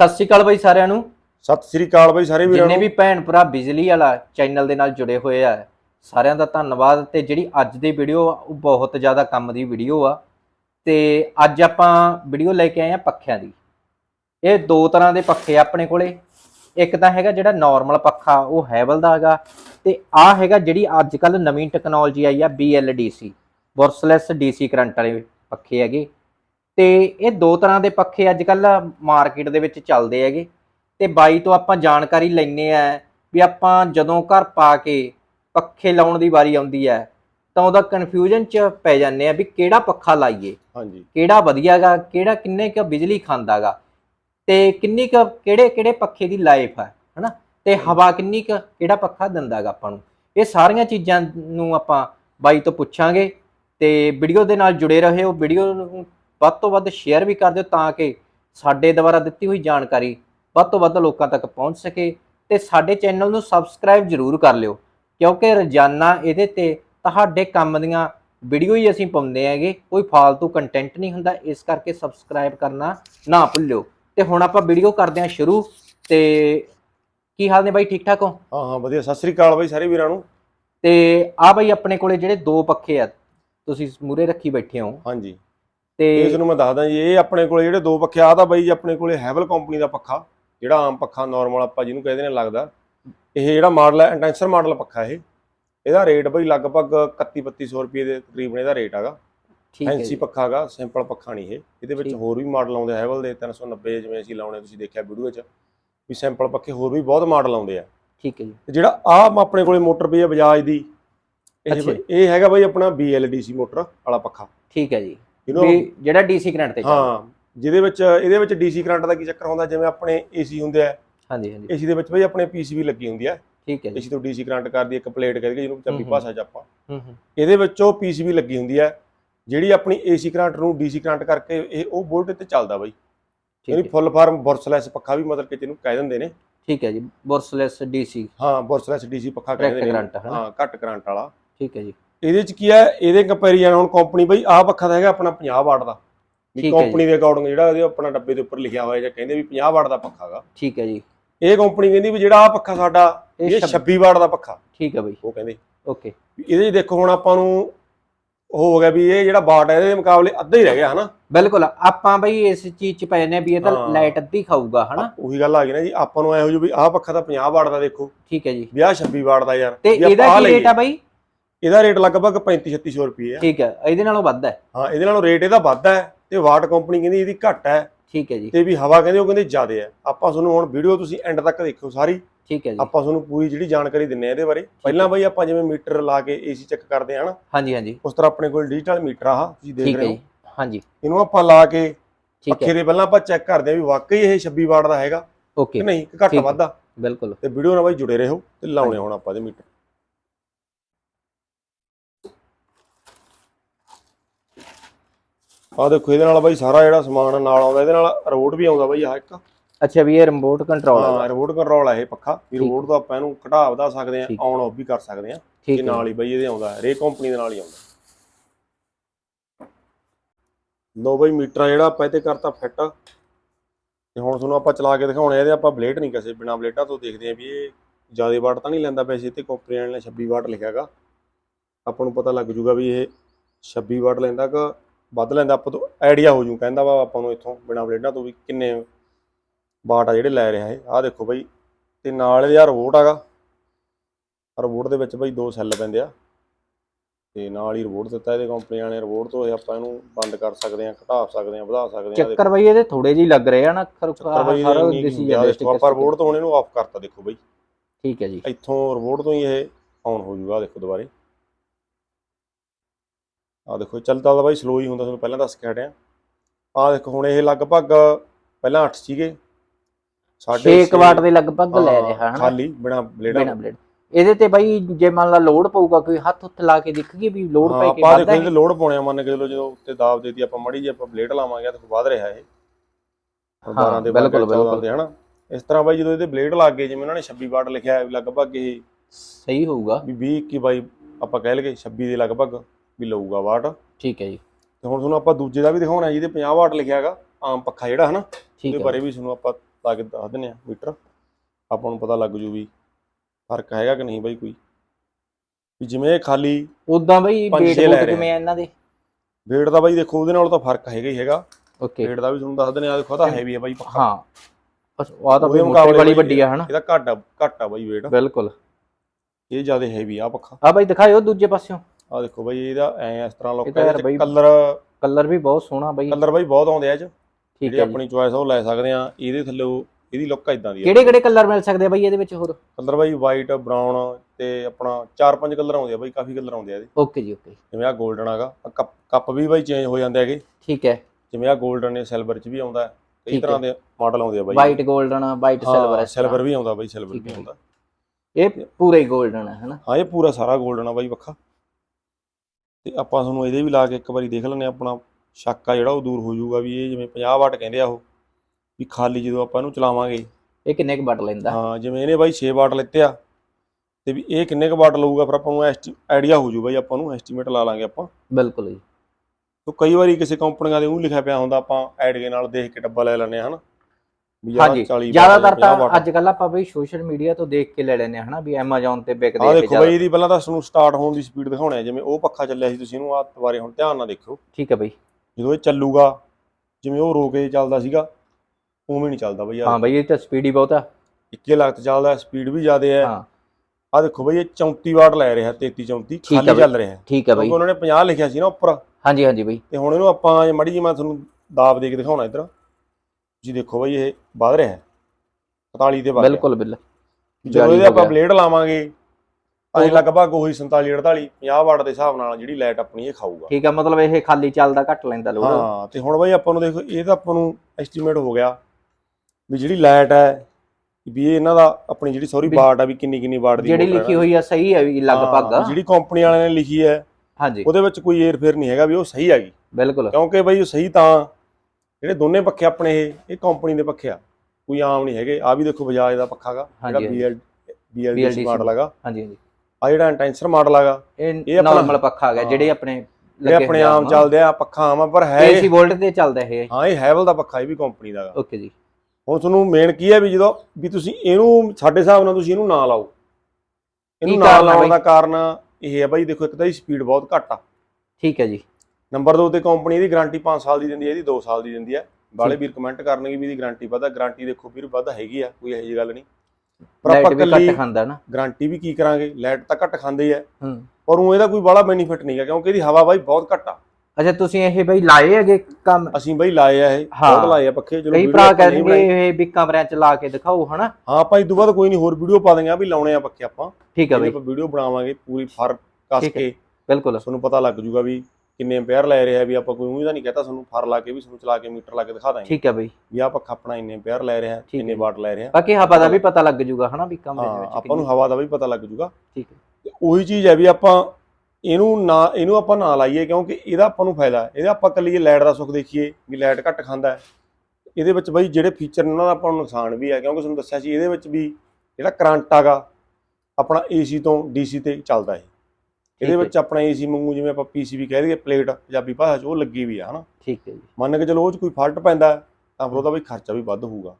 ਸਤਿ ਸ਼੍ਰੀ ਅਕਾਲ ਬਾਈ ਸਾਰਿਆਂ ਨੂੰ। ਸਤਿ ਸ੍ਰੀ ਅਕਾਲ ਬਾਈ ਸਾਰੇ ਵੀਰਾਂ ਜਿੰਨੇ ਨੂੰ। ਵੀ ਭੈਣ ਭਰਾ ਬਿਜਲੀ ਵਾਲਾ ਚੈਨਲ ਦੇ ਨਾਲ ਜੁੜੇ ਹੋਏ ਆ ਸਾਰਿਆਂ ਦਾ ਧੰਨਵਾਦ ਤੇ ਜਿਹੜੀ ਅੱਜ ਦੀ ਵੀਡੀਓ ਆ ਉਹ ਬਹੁਤ ਜ਼ਿਆਦਾ ਕੰਮ ਦੀ ਵੀਡੀਓ ਆ। ਤੇ ਅੱਜ ਆਪਾਂ ਵੀਡੀਓ ਲੈ ਕੇ ਆਏ ਆ ਪੱਖਿਆਂ ਦੀ। ਇਹ ਦੋ ਤਰ੍ਹਾਂ ਦੇ ਪੱਖੇ ਆ ਆਪਣੇ ਕੋਲੇ। ਇੱਕ ਤਾਂ ਹੈਗਾ ਜਿਹੜਾ ਨਾਰਮਲ ਪੱਖਾ ਉਹ ਹੈਵਲ ਦਾ ਹੈਗਾ ਤੇ ਆ ਹੈਗਾ ਜਿਹੜੀ ਅੱਜ ਕੱਲ ਨਵੀਂ ਟੈਕਨੋਲੋਜੀ ਆਈ ਆ BLDC ਬੁਰਸਲੈਸ DC ਕਰੰਟ ਵਾਲੇ ਪੱਖੇ ਹੈਗੇ। ਤੇ ਇਹ ਦੋ ਤਰ੍ਹਾਂ ਦੇ ਪੱਖੇ ਅੱਜ ਕੱਲ ਮਾਰਕੀਟ ਦੇ ਵਿੱਚ ਚੱਲਦੇ ਹੈਗੇ। ਤੇ ਬਾਈ ਤੋਂ ਆਪਾਂ ਜਾਣਕਾਰੀ ਲੈਣੇ ਆ ਵੀ ਆਪਾਂ ਜਦੋਂ ਘਰ ਪਾ ਕੇ ਪੱਖੇ ਲਾਉਣ ਦੀ ਵਾਰੀ ਆਉਂਦੀ ਹੈ ਤਾਂ ਉਹਦਾ ਕਨਫਿਊਜ਼ਨ ਚ ਪੈ ਜਾਂਦੇ ਆ ਵੀ ਕਿਹੜਾ ਪੱਖਾ ਲਾਈਏ। ਹਾਂਜੀ। ਕਿਹੜਾ ਵਧੀਆਗਾ ਕਿਹੜਾ ਕਿੰਨੇ ਕੁ ਬਿਜਲੀ ਖਾਂਦਾਗਾ ਤੇ ਕਿੰਨੀ ਕੁ ਕਿਹੜੇ ਕਿਹੜੇ ਪੱਖੇ ਦੀ ਲਾਈਫ ਹੈ ਹਨਾ? ਤੇ ਹਵਾ ਕਿੰਨੀ ਕੁ ਕਿਹੜਾ ਪੱਖਾ ਦਿੰਦਾਗਾ ਆਪਾਂ ਨੂੰ। ਇਹ ਸਾਰੀਆਂ ਚੀਜ਼ਾਂ ਨੂੰ ਆਪਾਂ ਬਾਈ ਤੋਂ ਪੁੱਛਾਂਗੇ ਤੇ ਵੀਡੀਓ ਦੇ ਨਾਲ ਜੁੜੇ ਰਹੋ ਵੀਡੀਓ ਨੂੰ ਵੱਧ ਤੋਂ ਵੱਧ ਸ਼ੇਅਰ ਵੀ ਕਰ ਦਿਓ ਤਾਂ ਕਿ ਸਾਡੇ ਦੁਆਰਾ ਦਿੱਤੀ ਹੋਈ ਜਾਣਕਾਰੀ ਵੱਧ ਤੋਂ ਵੱਧ ਲੋਕਾਂ ਤੱਕ ਪਹੁੰਚ ਸਕੇ ਤੇ ਸਾਡੇ ਚੈਨਲ ਨੂੰ ਸਬਸਕ੍ਰਾਈਬ ਜ਼ਰੂਰ ਕਰ ਲਿਓ ਕਿਉਂਕਿ ਰੋਜ਼ਾਨਾ ਇਹਦੇ ਤੇ ਤੁਹਾਡੇ ਕੰਮ ਦੀਆਂ ਵੀਡੀਓ ਹੀ ਅਸੀਂ ਪਾਉਂਦੇ ਹੈਗੇ ਕੋਈ ਫਾਲਤੂ ਕੰਟੈਂਟ ਨਹੀਂ ਹੁੰਦਾ ਇਸ ਕਰਕੇ ਸਬਸਕ੍ਰਾਈਬ ਕਰਨਾ ਨਾ ਭੁੱਲਿਓ। ਤੇ ਹੁਣ ਆਪਾਂ ਵੀਡੀਓ ਕਰਦੇ ਹਾਂ ਸ਼ੁਰੂ ਤੇ ਕੀ ਹਾਲ ਨੇ ਬਾਈ ਠੀਕ ਠਾਕ ਹੋ? ਹਾਂ ਹਾਂ ਵਧੀਆ ਸਤਿ ਸ੍ਰੀ ਅਕਾਲ ਬਾਈ ਸਾਰੇ ਵੀਰਾਂ ਨੂੰ। ਤੇ ਆ ਬਾਈ ਆਪਣੇ ਕੋਲੇ ਜਿਹੜੇ ਦੋ ਪੱਖੇ ਆ ਤੁਸੀਂ ਮੂਰੇ ਰੱਖੀ ਬੈਠੇ ਹੋ। ਹਾਂਜੀ। ਤੇ ਇਸ ਨੂੰ ਮੈਂ ਦੱਸਦਾ ਜੀ ਇਹ ਆਪਣੇ ਕੋਲੇ ਜਿਹੜੇ ਦੋ ਪੱਖੇ ਆ ਤਾਂ ਬਾਈ ਜੀ ਆਪਣੇ ਕੋਲੇ ਹੈਵਲ ਕੰਪਨੀ ਦਾ ਪੱਖਾ ਜਿਹੜਾ ਆਮ ਪੱਖਾ ਨਾਰਮਲ ਆਪਾਂ ਜਿਹਨੂੰ ਕਹਿੰਦੇ ਨੇ ਲੱਗਦਾ। ਇਹ ਜਿਹੜਾ ਮਾਡਲ ਹੈ ਇੰਟੈਂਸਰ ਮਾਡਲ ਪੱਖਾ ਇਹ। ਇਹਦਾ ਰੇਟ ਬਾਈ ਲਗਭਗ 31 3200 ਰੁਪਏ ਦੇ ਤਕਰੀਬਨ ਇਹਦਾ ਰੇਟ ਹੈਗਾ। ਠੀਕ ਹੈ ਫੈਂਸੀ। ਪੱਖਾ ਹੈਗਾ ਸਿੰਪਲ ਪੱਖਾ ਨਹੀਂ ਇਹ। ਇਹਦੇ ਵਿੱਚ। ਹੋਰ ਵੀ ਮਾਡਲ ਆਉਂਦੇ ਹੈਵਲ ਦੇ 390 ਜਿਵੇਂ ਅਸੀਂ ਲਾਉਣੇ ਤੁਸੀਂ ਦੇਖਿਆ ਵੀਡੀਓ 'ਚ ਵੀ ਸਿੰਪਲ ਪੱਖੇ ਹੋਰ ਵੀ ਬਹੁਤ ਮਾਡਲ ਆਉਂਦੇ ਆ। ਠੀਕ ਹੈ ਜੀ। ਤੇ ਜਿਹੜਾ ਆ ਆਪਣੇ ਕੋਲੇ ਮੋਟਰ ਪਈ ਹੈ ਬਜਾਜ ਦੀ ਇਹ ਇਹ ਹੈਗਾ ਬਾਈ ਆਪਣਾ BLDC ਮੋਟਰ ਵਾਲਾ ਪੱਖਾ। ਠੀਕ ਹੈ ਜੀ। ਇਹਨੂੰ ਵੀ ਜਿਹੜਾ ਡੀਸੀ ਕਰੰਟ ਤੇ ਚੱਲਦਾ। ਹਾਂ ਜਿਹਦੇ ਵਿੱਚ ਇਹਦੇ ਵਿੱਚ DC ਕਰੰਟ ਦਾ ਕੀ ਚੱਕਰ ਹੁੰਦਾ ਜਿਵੇਂ ਆਪਣੇ AC ਹੁੰਦੇ ਆ। ਹਾਂਜੀ ਹਾਂਜੀ। AC ਦੇ ਵਿੱਚ ਬਈ ਆਪਣੇ PCB ਲੱਗੀ ਹੁੰਦੀ ਆ। ਠੀਕ ਹੈ ਜੀ। AC ਤੋਂ DC ਕਰੰਟ ਕਰਦੀ ਇੱਕ ਪਲੇਟ ਕਹਿੰਦੇ ਜਿਹਨੂੰ ਪੰਜਾਬੀ। ਭਾਸ਼ਾ 'ਚ ਆਪਾਂ। ਹੂੰ ਹੂੰ। ਇਹਦੇ ਵਿੱਚੋਂ PCB ਲੱਗੀ ਹੁੰਦੀ ਆ। ਜਿਹੜੀ ਆਪਣੀ AC ਕਰੰਟ ਨੂੰ DC ਕਰੰਟ ਕਰਕੇ ਇਹ ਉਹ ਵੋਲਟੇਜ ਤੇ ਚੱਲਦਾ ਬਾਈ। ਠੀਕ ਯਾਨੀ ਹੈ। ਫੁੱਲ ਫਾਰਮ ਬੁਰਸਲੈਸ ਪੱਖਾ ਵੀ ਮਤਲਬ ਕਿ ਜਿਹਨੂੰ ਕਹਿ ਦਿੰਦੇ ਨੇ। ਠੀਕ ਹੈ ਜੀ ਬੁਰਸਲੈਸ ਡੀਸੀ ਹਾਂ ਬੁਰਸਲੈਸ DC ਪੱਖਾ ਕਹਿੰਦੇ ਨੇ। ਹਾਂ ਘੱਟ ਕਰੰਟ ਵਾਲਾ। ਠੀਕ ਹੈ ਜੀ। ਇਹਦੇ ਚ ਕੀ ਹੈ? ਇਹਦੇ ਕੰਪੈਰੀਜ਼ਨ ਹੁਣ ਕੰਪਨੀ ਬਈ ਆਹ ਪੱਖਾ ਤਾਂ ਹੈਗਾ ਆਪਣਾ 50 ਵਾਟ ਦਾ। ਵੀ ਠੀਕ ਹੈ ਜੀ। ਕੰਪਨੀ ਦੇ ਅਕੋਰਡਿੰਗ ਜਿਹੜਾ ਇਹਦੇ ਆਪਣਾ ਡੱਬੇ ਦੇ ਉੱਪਰ ਲਿਖਿਆ ਹੋਇਆ ਜਾਂ ਕਹਿੰਦੇ ਵੀ 50 ਵਾਟ ਦਾ ਪੱਖਾ ਹੈਗਾ। ਠੀਕ ਹੈ ਜੀ। ਇਹ ਕੰਪਨੀ ਕਹਿੰਦੀ ਵੀ ਜਿਹੜਾ ਆਹ ਪੱਖਾ ਸਾਡਾ ਇਹ ਇਹ ਛੱਬੀ- 26 ਵਾਟ ਦਾ ਪੱਖਾ। ਠੀਕ ਹੈ ਬਈ। ਉਹ ਕਹਿੰਦੇ। ਓਕੇ। ਵੀ ਇਹਦੇ ਚ ਦੇਖੋ ਹੁਣ ਆਪਾਂ ਨੂੰ ਉਹ ਹੋ ਗਿਆ ਵੀ ਇਹ ਜਿਹੜਾ ਵਾਟ ਹੈ ਇਹਦੇ ਮੁਕਾਬਲੇ ਅੱਧਾ ਹੀ ਰਹਿ ਗਿਆ ਹਨਾ? ਬਿਲਕੁਲ। ਆਪਾਂ ਬਈ ਇਸ ਚੀਜ਼ ਚ ਪੈ ਜਾਂਦੇ ਹਾਂ ਵੀ ਇਹ ਤਾਂ ਹਾਂ। ਲਾਈਟ ਅੱਧੀ ਖਾਊਗਾ ਹਨਾ? ਉਹੀ ਗੱਲ ਆ ਗਈ ਨਾ ਜੀ। ਆਪਾਂ ਨੂੰ ਐ ਹੋ ਜੂ ਵੀ ਆਹ ਪੱਖਾ ਤਾਂ 50 ਵਾਟ ਦਾ ਦੇਖੋ। ਠੀਕ ਹੈ ਜੀ। ਵੀ ਆਹ 26 ਵਾਟ ਦਾ ਯਾਰ। ਤੇ ਵੀ ਆਪਾਂ ਇਹਦਾ ਆਹ ਕੀ ਲਈਏ। ਰੇਟ ਆ ਬਈ? ਇਹਦਾ ਰੇਟ ਲਗਭਗ 35 3600 ਰੁਪਏ ਆ। ਠੀਕ ਹੈ ਇਹਦੇ ਨਾਲੋਂ ਵੱਧ ਹੈ। ਹਾਂ ਇਹਦੇ ਨਾਲੋਂ ਰੇਟ ਇਹਦਾ ਵੱਧ ਹੈ ਤੇ ਵਾਟ ਕੰਪਨੀ ਕਹਿੰਦੀ ਇਹਦੀ ਘੱਟ ਹੈ ਠੀਕ ਹੈ ਜੀ। ਤੇ ਵੀ ਹਵਾ ਕਹਿੰਦੇ ਉਹ ਕਹਿੰਦੇ ਜ਼ਿਆਦੇ ਹੈ। ਆਪਾਂ ਤੁਹਾਨੂੰ ਹੁਣ ਵੀਡੀਓ ਤੁਸੀਂ ਐਂਡ ਤੱਕ ਦੇਖਿਓ ਸਾਰੀ। ਠੀਕ ਹੈ ਜੀ। ਆਪਾਂ ਤੁਹਾਨੂੰ ਪੂਰੀ ਜਿਹੜੀ ਜਾਣਕਾਰੀ ਦਿੰਨੇ ਆ ਇਹਦੇ ਬਾਰੇ। ਪਹਿਲਾਂ ਬਈ ਆਪਾਂ ਜਿਵੇਂ ਮੀਟਰ ਲਾ ਕੇ ਏਸੀ ਚੈੱਕ ਕਰਦੇ ਆ ਨਾ ਹਾਂਜੀ ਹਾਂਜੀ। ਉਸ ਤਰ੍ਹਾਂ ਆਪਣੇ ਕੋਲ ਡਿਜੀਟਲ ਮੀਟਰ ਆ ਤੁਸੀਂ ਦੇਖ ਰਹੇ ਹੋ। ਹਾਂਜੀ। ਇਹਨੂੰ ਆਪਾਂ ਲਾ ਕੇ ਪੱਖੇ ਦੇ ਪਹਿਲਾਂ ਆਪਾਂ ਚੈੱਕ ਕਰਦੇ ਆ ਵੀ ਵਾਕਈ ਇਹ 26 ਵਾਟ ਦਾ ਹੈਗਾ ਓਕੇ। ਨਹੀਂ ਘੱਟ। ਵੱਧ ਬਿਲਕੁਲ। ਤੇ ਵੀਡੀਓ ਨਾਲ ਬਾਈ ਜੁੜੇ ਰਹੋ ਤੇ ਲਾਉਣੇ ਹੁਣ ਆਪਾਂ ਦੇ ਮੀਟਰ। ਆ ਦੇਖੋ ਇਹਦੇ ਨਾਲ ਬਾਈ ਸਾਰਾ ਜਿਹੜਾ ਸਮਾਨ ਨਾਲ ਆਉਂਦਾ ਇਹਦੇ ਨਾਲ ਰੋਡ ਵੀ ਆਉਂਦਾ ਬਾਈ ਆ ਇੱਕ। ਅੱਛਾ ਵੀ ਇਹ ਰਿਮੋਟ ਕੰਟਰੋਲ ਹਾਂ ਹੈ। ਰਿਮੋਟ ਕੰਟਰੋਲ ਆ ਇਹ ਪੱਖਾ। ਵੀ। ਰਿਮੋਟ ਤੋਂ ਆਪਾਂ ਇਹਨੂੰ ਘਟਾ ਵਧਾ ਸਕਦੇ ਆ। ਆਨ ਆਫ ਵੀ ਕਰ ਸਕਦੇ ਆ ਇਹ ਨਾਲ ਹੀ ਬਈ ਇਹਦੇ ਆਉਂਦਾ ਰੇ ਕੰਪਨੀ ਦੇ ਨਾਲ ਹੀ ਆਉਂਦਾ। ਲੋ ਬਈ ਮੀਟਰ ਆ ਜਿਹੜਾ ਆਪਾਂ ਇਹਤੇ ਕਰਤਾ ਫਿੱਟ ਤੇ ਹੁਣ ਤੁਹਾਨੂੰ ਆਪਾਂ ਚਲਾ ਕੇ ਦਿਖਾਉਣੇ ਆ ਇਹਦੇ ਆਪਾਂ ਬਲੇਡ ਨਹੀਂ ਕਸੇ ਬਿਨਾ ਬਲੇਡਾਂ ਤੋਂ ਦੇਖਦੇ ਆ ਵੀ ਇਹ ਜ਼ਿਆਦਾ ਵਾਟ ਤਾਂ ਨਹੀਂ ਲੈਂਦਾ ਵੈਸੇ ਤੇ ਕੰਪਨੀ ਵਾਲੇ ਨੇ 26 ਵਾਟ ਲਿਖਿਆਗਾ ਆਪਾਂ ਨੂੰ ਪਤਾ ਲੱਗ ਜੂਗਾ ਵੀ ਇਹ 26 ਵਾਟ ਲੈਂਦਾ ਕਿ ਵੱਧ ਲੈਂਦਾ ਆਪਾਂ ਤੋਂ ਆਈਡੀਆ ਹੋ ਜੂ ਕਹਿੰਦਾ ਵਾ ਆਪਾਂ ਨੂੰ ਇੱਥੋਂ ਬਿਨਾ ਬਲੇਡਾਂ ਤੋਂ ਵੀ ਕਿੰਨੇ ਵਾਟ ਆ ਜਿਹੜੇ ਲੈ ਰਿਹਾ ਇਹ। ਆਹ ਦੇਖੋ ਬਈ ਤੇ ਨਾਲ ਇਹਦਾ ਰੋਬੋਟ ਹੈਗਾ ਰੋਬੋਟ ਦੇ ਵਿੱਚ ਬਈ ਦੋ ਸੈੱਲ ਪੈਂਦੇ ਆ। ਤੇ ਨਾਲ ਹੀ ਰੋਬੋਟ ਦਿੱਤਾ ਇਹਦੇ ਕੰਪਨੀ ਵਾਲੇ ਨੇ। ਰੋਬੋਟ ਤੋਂ ਇਹ ਆਪਾਂ ਇਹਨੂੰ ਬੰਦ ਕਰ ਸਕਦੇ ਆ ਘਟਾ ਸਕਦੇ ਆ ਵਧਾ ਸਕਦੇ ਆ। ਚੱਕਰ ਬਈ ਇਹਦੇ ਥੋੜੇ ਜਿਹੀ ਲੱਗ ਰਹੇ ਆ ਨਾ ਅੱਖਰ ਹਰ ਦਿਸੀ ਦੇਖੋ ਆਪਾਂ ਰੋਬੋਟ ਤੋਂ ਹੁਣ ਇਹਨੂੰ ਆਫ ਕਰਤਾ ਦੇਖੋ ਬਈ। ਠੀਕ ਹੈ ਜੀ। ਇੱਥੋਂ ਰੋਬੋਟ ਤੋਂ ਹੀ ਇਹ ਆਨ ਹੋ ਜੂਗਾ ਦੇਖੋ ਦੁਬਾਰੇ। ਆ ਦੇਖੋ ਚੱਲਦਾ ਤਾਂ ਬਾਈ ਸਲੋ ਹੀ ਹੁੰਦਾ ਤੁਹਾਨੂੰ ਪਹਿਲਾਂ ਦੱਸ ਕੇ ਹਟਿਆ। ਆ ਦੇਖੋ ਹੁਣ ਇਹ ਲਗਭਗ ਪਹਿਲਾਂ 8 ਸੀਗੇ। 6 ਵਾਟ ਦੇ ਲਗਭਗ ਲੈ ਰਿਹਾ ਹਨਾ? ਖਾਲੀ ਬਿਨਾ ਬਲੇਡਾਂ ਬਿਨਾ ਬਲੇਡ ਇਹਦੇ ਤੇ ਬਾਈ ਜੇ ਮੰਨ ਲਾ ਲੋਡ ਪਊਗਾ ਕੋਈ ਹੱਥ ਉੱਤ ਲਾ ਕੇ ਦੇਖੀਏ ਵੀ ਲੋਡ ਪੈ ਕੇ ਵੱਧਦਾ ਹੈ ਲੋਡ ਪਾਉਣੇ ਆ ਮੰਨ ਕੇ ਚਲੋ ਜਦੋਂ ਉੱਤੇ ਦਾਬ ਦੇਤੀ ਆਪਾਂ ਮੜੀ ਜੇ ਆਪਾਂ ਬਲੇਡ ਲਾਵਾਂਗੇ ਤਾਂ ਵੱਧ ਰਿਹਾ ਇਹ। ਹਾਂ, 12 ਦੇ ਬਿਲਕੁਲ, 14 ਬਿਲਕੁਲ। ਹਨਾ? ਇਸ ਤਰ੍ਹਾਂ ਬਾਈ ਜਦੋਂ ਇਹਦੇ ਬਲੇਡ ਲੱਗ ਗਏ ਜਿਵੇਂ ਉਹਨਾਂ ਨੇ 26 ਵਾਟ ਲਿਖਿਆ ਲਗਭਗ ਇਹ ਸਹੀ ਹੋਊਗਾ। ਵੀ 20 21 ਬਾਈ ਆਪਾਂ ਕਹਿ ਲਈਏ 26 ਦੇ ਲਗਭਗ। ਵੀ ਲਊਗਾ ਵਾਟ। ਠੀਕ ਹੈ ਜੀ। ਤੇ ਹੁਣ ਤੁਹਾਨੂੰ ਆਪਾਂ ਦੂਜੇ ਦਾ ਵੀ ਦਿਖਾਉਣਾ ਜਿਹਦੇ 50 ਵਾਟ ਲਿਖਿਆ ਹੈਗਾ ਆਮ ਪੱਖਾ ਜਿਹੜਾ ਹਨਾ ਠੀਕ ਹੈ ਬਾਰੇ ਵੀ ਤੁਹਾਨੂੰ ਆਪਾਂ ਲਾ ਕੇ ਦੱਸ ਦਿੰਦੇ ਆ ਮੀਟਰ। ਆਪਾਂ ਨੂੰ ਪਤਾ ਲੱਗ ਜੂ ਵੀ ਫ਼ਰਕ ਹੈਗਾ ਕਿ ਨਹੀਂ ਬਾਈ ਕੋਈ। ਵੀ ਜਿਵੇਂ ਇਹ ਖਾਲੀ ਉਦਾਂ ਬਈ ਪੰਜ ਵੇਟ ਲੈ ਬੂਟ ਰਹੇ ਕਿਵੇਂ ਆ ਇਹਨਾਂ ਦੇ? ਵੇਟ ਦਾ ਬਾਈ ਦੇਖੋ ਉਹਦੇ ਨਾਲ ਤਾਂ ਫ਼ਰਕ ਹੈਗਾ ਹੀ ਹੈਗਾ। ਓਕੇ ਵੇਟ ਦਾ ਵੀ ਤੁਹਾਨੂੰ ਦੱਸ ਦਿੰਦੇ ਆ ਦੇਖੋ ਤਾਂ ਹੈਵੀ ਆ ਬਾਈ ਪੱਖਾ। ਹਾਂ। ਬਸ ਆਹ ਤਾਂ ਉਹਦੇ ਬਈ ਮੋਟੇ ਵਾਲੀ ਵੱਡੀ ਆ ਹਨਾ? ਇਹਦਾ ਘੱਟ ਆ ਘੱਟ ਆ ਬਾਈ ਵੇਟ ਬਿਲਕੁਲ। ਇਹ ਜ਼ਿਆਦਾ ਹੈਵੀ ਆ ਪੱਖਾ। ਆ ਬਾਈ ਦਿਖਾਇਓ ਦੂਜੇ ਪਾਸਿਓਂ। ਆ ਦੇਖੋ ਬਾਈ ਇਹਦਾ ਐ ਇਸ ਤਰ੍ਹਾਂ ਲੋਕ ਕਹਿੰਦੇ ਕਲਰ ਕਲਰ ਵੀ ਬਹੁਤ ਸੋਹਣਾ ਬਾਈ। ਕਲਰ ਬਾਈ ਬਹੁਤ ਆਉਂਦੇ ਆ ਇਹ ਚ। ਠੀਕ ਹੈ ਆਪਣੀ ਚੁਆਇਸ ਉਹ ਲੈ ਸਕਦੇ ਆ। ਇਹਦੇ ਥੱਲੇ ਇਹਦੀ ਲੁੱਕ ਇਦਾਂ ਦੀ ਹੈ ਕਿਹੜੇ ਕਿਹੜੇ ਕਲਰ ਮਿਲ ਸਕਦੇ ਆ ਬਾਈ ਇਹਦੇ ਵਿੱਚ ਹੋਰ? ਕਲਰ ਬਾਈ ਵਾਈਟ ਬ੍ਰਾਊਨ ਤੇ ਆਪਣਾ ਚਾਰ ਪੰਜ ਕਲਰ ਆਉਂਦੇ ਆ ਬਾਈ ਕਾਫੀ ਕਲਰ ਆਉਂਦੇ ਆ ਇਹਦੇ। ਓਕੇ ਜੀ ਓਕੇ ਜਿਵੇਂ ਆ 골ਡਨ ਆਗਾ ਕੱਪ ਵੀ ਬਾਈ ਚੇਂਜ ਹੋ ਜਾਂਦੇ ਹੈਗੇ। ਠੀਕ ਹੈ। ਜਿਵੇਂ ਆ 골ਡਨ ਨੇ ਸਿਲਵਰ ਚ ਵੀ ਆਉਂਦਾ ਕਈ ਤਰ੍ਹਾਂ ਦੇ ਮਾਡਲ ਆਉਂਦੇ ਆ ਬਾਈ। White golden white silver silver ਵੀ ਆਉਂਦਾ ਬਾਈ ਸਿਲਵਰ ਵੀ ਆਉਂਦਾ। ਇਹ ਪੂਰਾ ਹੀ ਹੈ ਹਨਾ ਹਾਂ ਇਹ ਪੂਰਾ ਸਾਰਾ ਗੋਲਡਨ ਆ ਬਾਈ ਵੱਖਾ ਤੇ ਆਪਾਂ ਤੁਹਾਨੂੰ ਇਹਦੇ ਵੀ ਲਾ ਕੇ ਇੱਕ ਵਾਰੀ ਦੇਖ ਹਾਂ ਆਪਣਾ ਸ਼ੱਕ ਆ ਜਿਹੜਾ ਉਹ ਦੂਰ ਹੋ ਜਾਊਗਾ ਵੀ ਇਹ ਜਿਵੇਂ 50 ਵਾਟ ਕਹਿੰਦੇ ਆ ਉਹ ਵੀ ਖਾਲੀ ਜਦੋਂ ਆਪਾਂ ਇਹਨੂੰ ਚਲਾਵਾਂਗੇ। ਇਹ ਕਿੰਨੇ ਕੁ ਬਟ ਲੈਂਦਾ? ਹਾਂ ਜਿਵੇਂ ਇਹਨੇ ਬਾਈ 6 ਵਾਟ ਲੈਤੇ ਆ ਤੇ ਵੀ ਇਹ ਕਿੰਨੇ ਕੁ ਵਾਟ ਲਊਗਾ ਫਿਰ ਆਪਾਂ ਨੂੰ ਆਈਡੀਆ ਹੋ ਜਾਊ ਬਾਈ ਆਪਾਂ ਨੂੰ ਐਸਟੀਮੇਟ ਲਾ ਲਾਂਗੇ ਆਪਾਂ। ਬਿਲਕੁਲ ਜੀ। ਤੋ ਕਈ ਵਾਰੀ ਕਿਸੇ ਕੰਪਨੀਆਂ ਦੇ ਉਹ ਲਿਖਿਆ ਪਿਆ ਹੁੰਦਾ ਆਪਾਂ ਐਡਗੇ ਨਾਲ ਦੇਖ ਕੇ ਡੱਬਾ ਲੈ ਲੈਂਦੇ ਆ ਹਨਾ। ਹਾਂਜੀ 40 ਜ਼ਿਆਦਾਤਰ 50 ਵਾਟ ਤਾਂ ਅੱਜ ਕੱਲ ਆਪਾਂ ਬਈ ਸੋਸ਼ਲ ਮੀਡੀਆ ਤੋਂ ਦੇਖ ਕੇ ਲੈ ਲੈਨੇ ਆ ਹਨਾ ਵੀ Amazon ਤੇ ਵਿਕਦੇ ਇਹ ਦੇਖੋ। ਬਾਈ ਇਹਦੀ ਪਹਿਲਾਂ ਤਾਂ ਤੁਹਾਨੂੰ ਸਟਾਰਟ ਹੋਣ ਦੀ ਸਪੀਡ ਦਿਖਾਉਣਾ ਹੈ ਜਿਵੇਂ ਉਹ ਪੱਖਾ ਚੱਲਿਆ ਸੀ ਤੁਸੀਂ ਇਹਨੂੰ ਆ ਦੁਬਾਰੇ ਹੁਣ ਧਿਆਨ ਨਾਲ ਦੇਖਿਓ। ਠੀਕ ਹੈ ਬਈ। ਜਦੋਂ ਇਹ ਚੱਲੂਗਾ ਜਿਵੇਂ ਉਹ ਰੋਕੇ ਚੱਲਦਾ ਸੀਗਾ ਉਵੇਂ ਨਹੀਂ ਚੱਲਦਾ ਬਈ ਹਾਂ ਬਈ ਇਹ ਤਾਂ ਸਪੀਡ ਹੀ ਬਹੁਤ ਆ। ਇੱਕੇ ਲੱਖ ਤੇ ਚੱਲਦਾ ਸਪੀਡ ਵੀ ਜ਼ਿਆਦਾ ਹੈ। ਹਾਂ। ਆ ਦੇਖੋ ਬਈ ਇਹ 34 ਵਾਟ ਲੈ ਰਿਹਾ 33 34 ਠੀਕ ਆ ਖਾਲੀ। ਚੱਲ ਰਿਹਾ। ਠੀਕ ਹੈ ਬਈ। ਉਹਨਾਂ ਨੇ 50 ਲਿਖਿਆ ਸੀ ਨਾ ਉੱਪਰ। ਹਾਂਜੀ ਹਾਂਜੀ ਬਈ। ਤੇ ਹੁਣ ਇਹਨੂੰ ਆਪਾਂ ਮੜੀ ਜੀ ਮੈਂ ਤੁਹਾਨੂੰ ਦਾਬ ਦੇ ਕੇ ਦਿਖਾਉਣਾ ਇੱਧਰ। ਜੀ ਦੇਖੋ ਬਈ ਇਹ ਵੱਧ ਰਿਹਾ ਹੈ। 47 ਤੇ ਵੱਧ ਰਿਹਾ। ਬਿਲਕੁਲ ਬਿਲ ਜਦੋਂ ਇਹਦੇ ਆਪਾਂ। ਬਲੇਡ ਲਾਵਾਂਗੇ ਤਾਂ ਇਹ ਲਗਭਗ ਉਹੀ 47 48 50 ਵਾਟ ਦੇ ਹਿਸਾਬ ਨਾਲ ਜਿਹੜੀ ਲਾਈਟ ਆਪਣੀ ਇਹ ਖਾਊਗਾ। ਠੀਕ ਹੈ ਮਤਲਬ ਇਹ ਖਾਲੀ ਚੱਲਦਾ ਘੱਟ ਲੈਂਦਾ ਲੋਡ ਹਾਂ ਤੇ ਹੁਣ ਬਾਈ ਆਪਾਂ ਨੂੰ ਦੇਖੋ ਇਹ ਤਾਂ ਆਪਾਂ ਨੂੰ ਐਸਟੀਮੇਟ ਹੋ ਗਿਆ ਵੀ ਜਿਹੜੀ ਲਾਈਟ ਹੈ ਵੀ ਇਹ ਇਹਨਾਂ ਦਾ ਆਪਣੀ ਜਿਹੜੀ ਸੌਰੀ ਵੀ- ਵਾਟ ਆ ਵੀ ਕਿੰਨੀ ਕਿੰਨੀ ਵਾਟ ਦੀ ਜਿਹੜੀ ਹੈ ਲਿਖੀ ਨਾ। ਹੋਈ ਆ ਸਹੀ ਹੈ ਵੀ ਲਗਭਗ। ਜਿਹੜੀ ਕੰਪਨੀ ਵਾਲਿਆਂ ਨੇ ਲਿਖੀ ਹੈ ਹਾਂਜੀ। ਉਹਦੇ ਵਿੱਚ ਕੋਈ ਏਰ ਫੇਰ ਨਹੀਂ ਹੈਗਾ ਵੀ ਉਹ ਸਹੀ ਹੈਗੀ ਬਿਲਕੁਲ। ਕਿਉਂਕਿ ਬਈ ਉਹ ਸਹੀ ਤਾਂ ਜਿਹੜੇ ਦੋਨੇ ਪੱਖੇ ਆਪਣੇ ਇਹ ਇਹ ਕੰਪਨੀ ਦੇ ਪੱਖੇ ਆ। ਕੋਈ ਆਮ ਨਹੀਂ ਹੈਗੇ। ਆ ਵੀ ਦੇਖੋ ਬਜਾਜ ਦਾ ਪੱਖਾ ਗਾ ਜਿਹੜਾ BLDC BLDC ਮਾਡਲ ਹੈਗਾ। ਹਾਂਜੀ ਹਾਂਜੀ। ਆ ਜਿਹੜਾ ਇੰਟੈਂਸਰ ਮਾਡਲ ਹੈਗਾ ਇਹ ਨਾਰਮਲ ਪੱਖਾ ਆ ਗਿਆ ਹਾਂ। ਜਿਹੜੇ ਆਪਣੇ ਇਹ ਆਪਣੇ ਆਮ ਚੱਲਦੇ ਆ ਪੱਖਾ ਆਮ ਆ ਪਰ ਹੈ ਏਸੀ ਵੋਲਟ ਤੇ ਚੱਲਦਾ ਇਹ। ਹਾਂ ਇਹ ਹੈਵਲ ਦਾ ਪੱਖਾ ਇਹ ਵੀ ਕੰਪਨੀ ਦਾ ਗਾ। ਓਕੇ ਜੀ। ਹੁਣ ਤੁਹਾਨੂੰ ਮੇਨ ਕੀ ਹੈ ਵੀ ਜਦੋਂ ਵੀ ਤੁਸੀਂ ਇਹਨੂੰ ਸਾਡੇ ਹਿਸਾਬ ਨਾਲ ਤੁਸੀਂ ਇਹਨੂੰ ਨਾ ਲਾਓ। ਇਹਨੂੰ ਨਾ ਲਾਉਣ? ਦਾ ਕਾਰਨ ਇਹ ਹੈ ਬਾਈ ਦੇਖੋ ਇੱਕ ਤਾਂ ਇਹ ਸਪੀਡ ਬਹੁਤ ਘੱਟ ਆ। ਠੀਕ ਹੈ ਜੀ। ਨੰਬਰ 2 ਤੇ ਕੰਪਨੀ ਇਹਦੀ ਗਾਰੰਟੀ 5 ਸਾਲ ਦੀ ਦਿੰਦੀ ਹੈ ਇਹਦੀ 2 ਸਾਲ ਦੀ ਦਿੰਦੀ ਹੈ। ਬਾਲੇ ਵੀਰ ਕਮੈਂਟ ਕਰਨਗੇ ਵੀ ਇਹਦੀ ਗਾਰੰਟੀ ਵੱਧਾ ਗਾਰੰਟੀ ਦੇਖੋ ਵੀਰ ਵੱਧ ਹੈਗੀ ਆ ਕੋਈ ਇਹੋ ਜਿਹੀ ਗੱਲ ਨਹੀਂ। ਪਰ ਆਪਾਂ ਕੱਲੀ ਘੱਟ ਖਾਂਦਾ ਨਾ। ਗਾਰੰਟੀ ਵੀ ਕੀ ਕਰਾਂਗੇ? ਲਾਈਟ ਤਾਂ ਘੱਟ ਖਾਂਦੇ ਹੂੰ ਪਰ ਉਹ ਇਹਦਾ ਕੋਈ ਬੜਾ ਬੈਨੀਫਿਟ ਨਹੀਂ ਹੈ ਕਿਉਂਕਿ ਇਹਦੀ ਹਵਾ ਬਾਈ ਬਹੁਤ ਘੱਟ ਆ। ਅੱਛਾ ਤੁਸੀਂ ਇਹ ਬਈ ਲਾਏ ਹੈਗੇ ਕੰਮ? ਅਸੀਂ ਬਾਈ ਲਾਏ ਆ ਇਹ। ਬਹੁਤ ਲਾਏ ਆ ਪੱਖੇ ਚਲੋ ਕਈ ਭਰਾ ਬਣਾਈ। ਇਹ ਵੀ ਕਮਰਿਆਂ ਚ ਲਾ ਕੇ ਦਿਖਾਓ ਹਨਾ? ਹਾਂ ਆਪਾਂ ਇਸ ਤੋਂ ਬਾਅਦ ਕੋਈ ਨਹੀਂ ਹੋਰ ਵੀਡੀਓ ਪਾ ਦੇਂਗੇ ਆ ਵੀ ਲਾਉਣੇ ਆ ਪੱਖੇ ਆਪਾਂ। ਠੀਕ ਇਹਦੀ ਬਈ। ਆਪਾਂ ਵੀਡੀਓ ਬਣਾਵਾਂਗੇ ਪੂਰੀ ਫਰ ਕੱਸ। ਕੇ। ਬਿਲਕੁਲ। ਤੁਹਾਨੂੰ ਪਤਾ ਲੱਗ ਜੂਗਾ ਵੀ ਕਿੰਨੇ ਐਂਪੀਅਰ ਲੈ ਰਿਹਾ ਵੀ ਆਪਾਂ ਕੋਈ ਉਹੀ ਤਾਂ ਨਹੀਂ ਕਹਤਾ ਤੁਹਾਨੂੰ ਫਰ ਲਾ ਕੇ ਵੀ ਤੁਹਾਨੂੰ ਚਲਾ ਕੇ ਮੀਟਰ ਲਾ ਕੇ ਦਿਖਾ ਦਾਂਗੇ। ਠੀਕ ਹੈ ਬਈ। ਵੀ ਆਹ ਪੱਖਾ ਆਪਣਾ ਇੰਨੇ ਐਂਪੀਅਰ ਲੈ ਰਿਹਾ ਠੀਕ ਇੰਨੇ ਹੈ। ਵਾਟ ਲੈ ਰਿਹਾ। ਬਾਕੀ ਹਵਾ ਦਾ ਵੀ ਪਤਾ ਲੱਗ ਜੂਗਾ ਹਨਾ ਵੀ ਕਮਰੇ ਦੇ ਹਾਂ ਵਿੱਚ ਆਪਾਂ ਨੂੰ ਹਵਾ ਦਾ ਵੀ ਪਤਾ ਲੱਗ ਜੂਗਾ। ਠੀਕ ਹੈ। ਤੇ ਉਹੀ ਚੀਜ਼ ਹੈ ਵੀ ਆਪਾਂ ਇਹਨੂੰ ਨਾ ਇਹਨੂੰ ਆਪਾਂ ਨਾ ਲਾਈਏ ਕਿਉਂਕਿ ਇਹਦਾ ਆਪਾਂ ਨੂੰ ਫਾਇਦਾ। ਹੈ ਇਹਦਾ ਆਪਾਂ ਕੱਲੀ ਲਾਈਟ ਦਾ ਸੁੱਖ ਦੇਖੀਏ ਵੀ ਲਾਈਟ ਘੱਟ ਖਾਂਦਾ ਹੈ। ਇਹਦੇ ਵਿੱਚ ਬਈ ਜਿਹੜੇ ਫੀਚਰ ਨੇ ਉਹਨਾਂ ਦਾ ਆਪਾਂ ਨੂੰ ਨੁਕਸਾਨ ਵੀ ਹੈ ਕਿਉਂਕਿ ਤੁਹਾਨੂੰ ਦੱਸਿਆ ਸੀ ਇਹਦੇ ਵਿੱਚ ਵੀ ਜਿਹੜਾ ਕਰੰਟ ਆਗਾ ਆਪਣਾ ਏਸੀ ਤੋਂ ਡੀਸੀ ਤੇ ਚੱਲਦਾ ਹੈ ਇਹਦੇ। ਵਿੱਚ ਆਪਣਾ ਏਸੀ ਵਾਂਗੂ ਜਿਵੇਂ ਆਪਾਂ ਪੀਸੀਬੀ ਕਹਿ ਦਈਏ ਪਲੇਟ ਪੰਜਾਬੀ ਭਾਸ਼ਾ 'ਚ ਉਹ ਲੱਗੀ ਵੀ ਆ ਹਨਾ? ਠੀਕ ਹੈ ਜੀ। ਮੰਨ ਕੇ ਚਲੋ ਉਹ 'ਚ ਕੋਈ ਫਾਲਟ ਪੈਂਦਾ ਤਾਂ ਫਿਰ ਉਹਦਾ ਬਈ ਖਰਚਾ ਵੀ ਵੱਧ ਹੋਊਗਾ।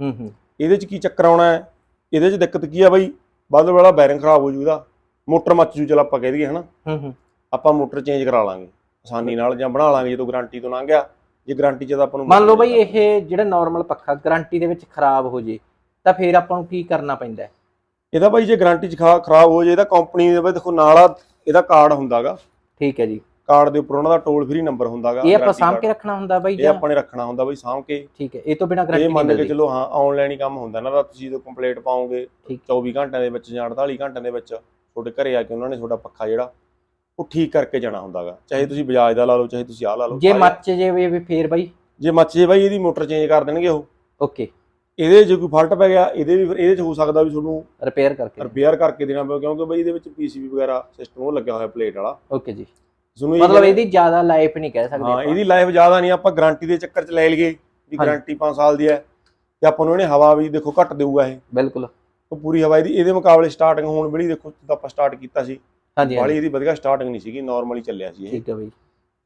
ਹੂੰ ਹੂੰ। ਇਹਦੇ 'ਚ ਕੀ ਚੱਕਰ ਆਉਣਾ ਹੈ? ਇਹਦੇ 'ਚ ਦਿੱਕਤ ਕੀ ਆ ਬਈ? ਵੱਧ ਵਾਲਾ ਬੈਰਿੰਗ ਖਰਾਬ ਹੋ ਜੂਗਾ ਮੋਟਰ ਮੱਚ ਜੂ ਚਲ ਆਪਾਂ ਕਹਿ ਦਈਏ ਹਨਾ? ਹੂੰ ਹੂੰ। ਆਪਾਂ ਮੋਟਰ ਚੇਂਜ ਕਰਾ ਲਾਂਗੇ। ਆਸਾਨੀ ਨਾਲ ਜਾਂ ਬਣਾ ਲਾਂਗੇ ਜਦੋਂ ਗਾਰੰਟੀ ਤੋਂ ਲੰਘ ਗਿਆ। ਜੇ ਗਾਰੰਟੀ 'ਚ ਤਾਂ ਆਪਾਂ ਨੂੰ ਮੰਨ ਲਓ ਬਈ ਇਹ ਜਿਹੜਾ ਨਾਰਮਲ ਪੱਖਾ ਗਾਰੰਟੀ ਦੇ ਵਿੱਚ ਖਰਾਬ ਹੋ ਜੇ ਤਾਂ ਫਿਰ ਆਪਾਂ ਨੂੰ ਕੀ ਕਰਨਾ ਪੈਂਦਾ? ਇਹਦਾ ਬਾਈ ਜੇ ਗਾਰੰਟੀ 'ਚ ਖਰਾਬ ਹੋ ਜੇ ਇਹਦਾ ਕੰਪਨੀ ਦੇ ਬਈ ਦੇਖੋ ਨਾਲ ਆ ਇਹਦਾ ਕਾਰਡ ਹੁੰਦਾਗਾ। ਠੀਕ ਹੈ ਜੀ। ਕਾਰਡ ਦੇ ਉੱਪਰ ਉਹਨਾਂ ਦਾ ਟੋਲ ਫ੍ਰੀ ਨੰਬਰ ਹੁੰਦਾਗਾ। ਇਹ ਆਪਾਂ ਸਾਂਭ ਕੇ ਰੱਖਣਾ ਹੁੰਦਾ ਬਾਈ ਇਹ ਜਾਂ? ਆਪਾਂ ਨੇ ਰੱਖਣਾ ਹੁੰਦਾ ਬਈ ਸਾਂਭ ਕੇ। ਠੀਕ ਹੈ ਇਹ ਤੋਂ ਬਿਨਾ ਇਹ ਗਾਰੰਟੀ ਮੰਨ ਕੇ ਚਲੋ ਹਾਂ ਆਨਲਾਈਨ ਹੀ ਕੰਮ ਹੁੰਦਾ। ਦਾ ਤੁਸੀਂ ਜਦੋਂ ਕੰਪਲੀਟ ਪਾਓਗੇ ਠੀਕ। 24 ਘੰਟਿਆਂ ਦੇ ਵਿੱਚ ਜਾਂ 48 ਘੰਟਿਆਂ ਦੇ ਵਿੱਚ ਤੁਹਾਡੇ ਘਰੇ ਆ ਕੇ ਉਹਨਾਂ ਨੇ ਤੁਹਾਡਾ ਪੱਖਾ ਜਿਹੜਾ ਉਹ ਠੀਕ ਕਰਕੇ ਜਾਣਾ ਹੁੰਦਾਗਾ। ਚਾਹੇ ਤੁਸੀਂ ਬਜਾਜ ਦਾ ਲਾ ਲਓ ਚਾਹੇ ਤੁਸੀਂ ਆਹ ਲਾ ਲਓ। ਜੇ ਮੱਚ ਜੇ ਵੀ ਫੇਰ ਬਾਈ? ਜੇ ਮੱਚ ਜੇ ਬਾਈ ਇਹਦੀ ਮੋਟਰ ਚੇਂਜ ਕਰ ਦੇਣਗੇ ਉਹ। ਓਕੇ। ਇਹਦੇ ਜੇ ਕੋਈ ਫਾਲਟ ਪੈ ਗਿਆ ਇਹਦੇ ਵੀ ਫਿਰ ਇਹਦੇ ਚ ਹੋ ਸਕਦਾ ਵੀ ਤੁਹਾਨੂੰ ਰਿਪੇਅਰ ਕਰਕੇ ਰਿਪੇਅਰ ਕਰਕੇ ਦੇਣਾ ਪਵੇ ਕਿਉਂਕਿ ਬਈ ਇਹਦੇ ਵਿੱਚ ਪੀਸੀਬੀ ਵਗੈਰਾ ਸਿਸਟਮ ਉਹ ਲੱਗਿਆ ਹੋਇਆ ਪਲੇਟ ਵਾਲਾ। ਓਕੇ ਜੀ। ਤੁਹਾਨੂੰ ਮਤਲਬ ਇਹਦੀ ਜ਼ਿਆਦਾ ਲਾਈਫ ਨਹੀਂ ਕਹਿ ਸਕਦੇ ਹਾਂ। ਇਹਦੀ ਲਾਈਫ ਜ਼ਿਆਦਾ ਨਹੀਂ ਆਪਾਂ ਗਾਰੰਟੀ ਦੇ ਚੱਕਰ ਚ ਲੈ ਲਈਏ ਵੀ। ਗਾਰੰਟੀ 5 ਸਾਲ ਦੀ ਹੈ ਤੇ ਆਪਾਂ ਨੂੰ ਇਹਨੇ ਹਵਾ ਵੀ ਦੇਖੋ ਘੱਟ ਦੇਊਗਾ ਇਹ। ਬਿਲਕੁਲ। ਉਹ ਪੂਰੀ ਹਵਾ ਇਹਦੀ ਇਹਦੇ ਮੁਕਾਬਲੇ ਸਟਾਰਟਿੰਗ ਹੋਣ ਵੇਲੇ ਦੇਖੋ ਜਦੋਂ ਆਪਾਂ ਸਟਾਰਟ ਕੀਤਾ ਸੀ। ਹਾਂਜੀ ਹਾਂਜੀ। ਇਹਦੀ ਵਧੀਆ ਸਟਾਰਟਿੰਗ ਨਹੀਂ ਸੀਗੀ ਨਾਰਮਲੀ ਚੱਲਿਆ ਸੀ ਇਹ। ਠੀਕ ਹੈ ਬਾਈ।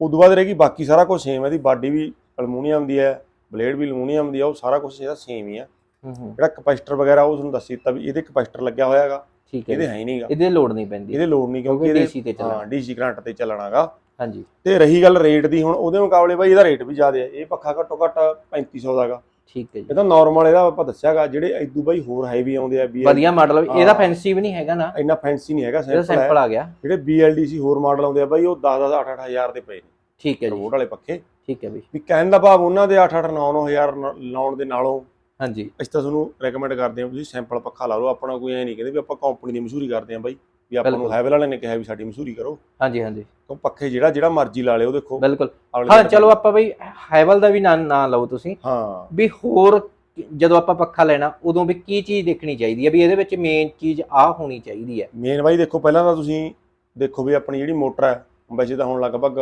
ਉਦੋਂ ਬਾਅਦ ਰਹੇਗੀ ਬਾਕੀ ਸਾਰਾ ਕੁਝ ਸੇਮ ਹੈ ਇਹਦੀ ਬਾਡੀ ਵੀ ਅਲਮੂਨੀਅਮ ਦੀ ਹੈ ਬਲੇਡ ਵੀ ਅਲੂਮੀਨੀਅਮ ਦੀ ਆ ਉਹ ਸਾਰਾ ਕੁਝ ਇਹਦਾ ਸੇਮ ਹੀ ਆ। ਹੂੰ ਹੂੰ। ਜਿਹੜਾ ਕਪੈਸਿਟਰ ਵਗੈਰਾ ਉਹ ਤੁਹਾਨੂੰ ਦੱਸ ਦਿੱਤਾ ਵੀ ਇਹਦੇ ਕਪੈਸਿਟਰ ਲੱਗਿਆ ਹੋਇਆ ਹੈਗਾ। ਠੀਕ ਹੈ ਇਹਦੇ। ਹੈ ਹੀ ਨਹੀਂਗਾ ਇਹਦੇ ਲੋਡ ਨਹੀਂ ਪੈਂਦੀ। ਇਹਦੇ ਲੋਡ ਨਹੀਂ ਕਿਉਂਕਿ ਇਹਦੇ ਡੀਸੀ ਤੇ ਹਾਂ ਚੱਲਣਾ। ਡੀਸੀ ਕਰੰਟ ਤੇ ਚੱਲਣਾਗਾ ਹਾਂਜੀ। ਤੇ ਰਹੀ ਗੱਲ ਰੇਟ ਦੀ ਹੁਣ ਉਹਦੇ ਮੁਕਾਬਲੇ ਬਾਈ ਇਹਦਾ ਰੇਟ ਵੀ ਜ਼ਿਆਦਾ ਹੈ ਇਹ ਪੱਖਾ ਘੱਟੋ ਘੱਟ 3500 ਦਾਗਾ ਠੀਕ ਹੈ ਜੀ। ਇਹ ਤਾਂ ਨਾਰਮਲ ਇਹਦਾ ਆਪਾਂ ਦੱਸਿਆਗਾ ਜਿਹੜੇ ਇਦੂ ਬਾਈ ਹੋਰ ਹੈਵੀ ਆਉਂਦੇ ਆ BLDC ਵਧੀਆ ਮਾਡਲ ਇਹਦਾ ਹਾਂ। ਫੈਂਸੀ ਵੀ ਨਹੀਂ ਹੈਗਾ ਨਾ। ਇੰਨਾ ਫੈਂਸੀ ਨਹੀਂ ਹੈਗਾ ਸਿੰਪਲ ਹੈ ਆ। ਗਿਆ। ਜਿਹੜੇ BLDC ਹੋਰ ਮਾਡਲ ਆਉਂਦੇ ਆ ਬਾਈ ਉਹ 10 10 8 8 ਹਜ਼ਾਰ ਦੇ ਪਏ ਨੇ। ਠੀਕ ਹੈ ਜੀ। ਰਿਮੋਟ ਵਾਲੇ ਪੱਖੇ। ਠੀਕ ਹੈ ਬਈ। ਵੀ ਕਹਿਣ ਦਾ ਭਾਵ ਉਹਨਾਂ ਦੇ 8 8 9 9 ਹਜ਼ਾਰ ਨ- ਲਾਉਣ ਦੇ ਨਾਲੋਂ ਹਾਂਜੀ। ਅਸੀਂ ਤਾਂ ਤੁਹਾਨੂੰ ਰეკਮੈਂਡ ਕਰਦੇ ਹਾਂ ਤੁਸੀਂ ਸੈਂਪਲ ਪੱਖਾ ਲਾ ਲਓ। ਆਪਣਾ ਕੋਈ ਐ ਨਹੀਂ ਕਹਿੰਦੇ ਵੀ ਆਪਾਂ ਕੰਪਨੀ ਦੀ ਮਸ਼ਹੂਰੀ ਕਰਦੇ ਹਾਂ ਬਾਈ ਵੀ ਆਪਾਂ ਨੂੰ। ਹੈਵਲ ਵਾਲਿਆਂ ਨੇ ਕਿਹਾ ਵੀ ਸਾਡੀ ਮਸ਼ਹੂਰੀ ਕਰੋ। ਹਾਂਜੀ ਹਾਂਜੀ। ਕਿਉਂ ਪੱਖੇ ਜਿਹੜਾ ਜਿਹੜਾ ਮਰਜ਼ੀ ਲਾ ਲਿਓ ਦੇਖੋ। ਬਿਲਕੁਲ। ਹਾਂ ਚਲੋ ਆਪਾਂ ਬਈ ਹੈਵਲ ਦਾ ਵੀ ਨਾਂ ਨਾ ਲਓ ਤੁਸੀਂ। ਹਾਂ। ਵੀ ਹੋਰ ਜਦੋਂ ਆਪਾਂ ਪੱਖਾ ਲੈਣਾ ਉਦੋਂ ਵੀ ਕੀ ਚੀਜ਼ ਦੇਖਣੀ ਚਾਹੀਦੀ ਹੈ? ਵੀ ਇਹਦੇ ਵਿੱਚ ਮੇਨ ਚੀਜ਼ ਆ ਹੋਣੀ ਚਾਹੀਦੀ ਹੈ। ਮੇਨ ਬਾਈ ਦੇਖੋ ਪਹਿਲਾਂ ਤਾਂ ਤੁਸੀਂ ਦੇਖੋ ਵੀ ਆਪਣੀ ਜਿਹੜੀ ਮੋਟਰ ਹੈ ਵੈਸੇ ਤਾਂ ਹੁਣ ਲਗਭਗ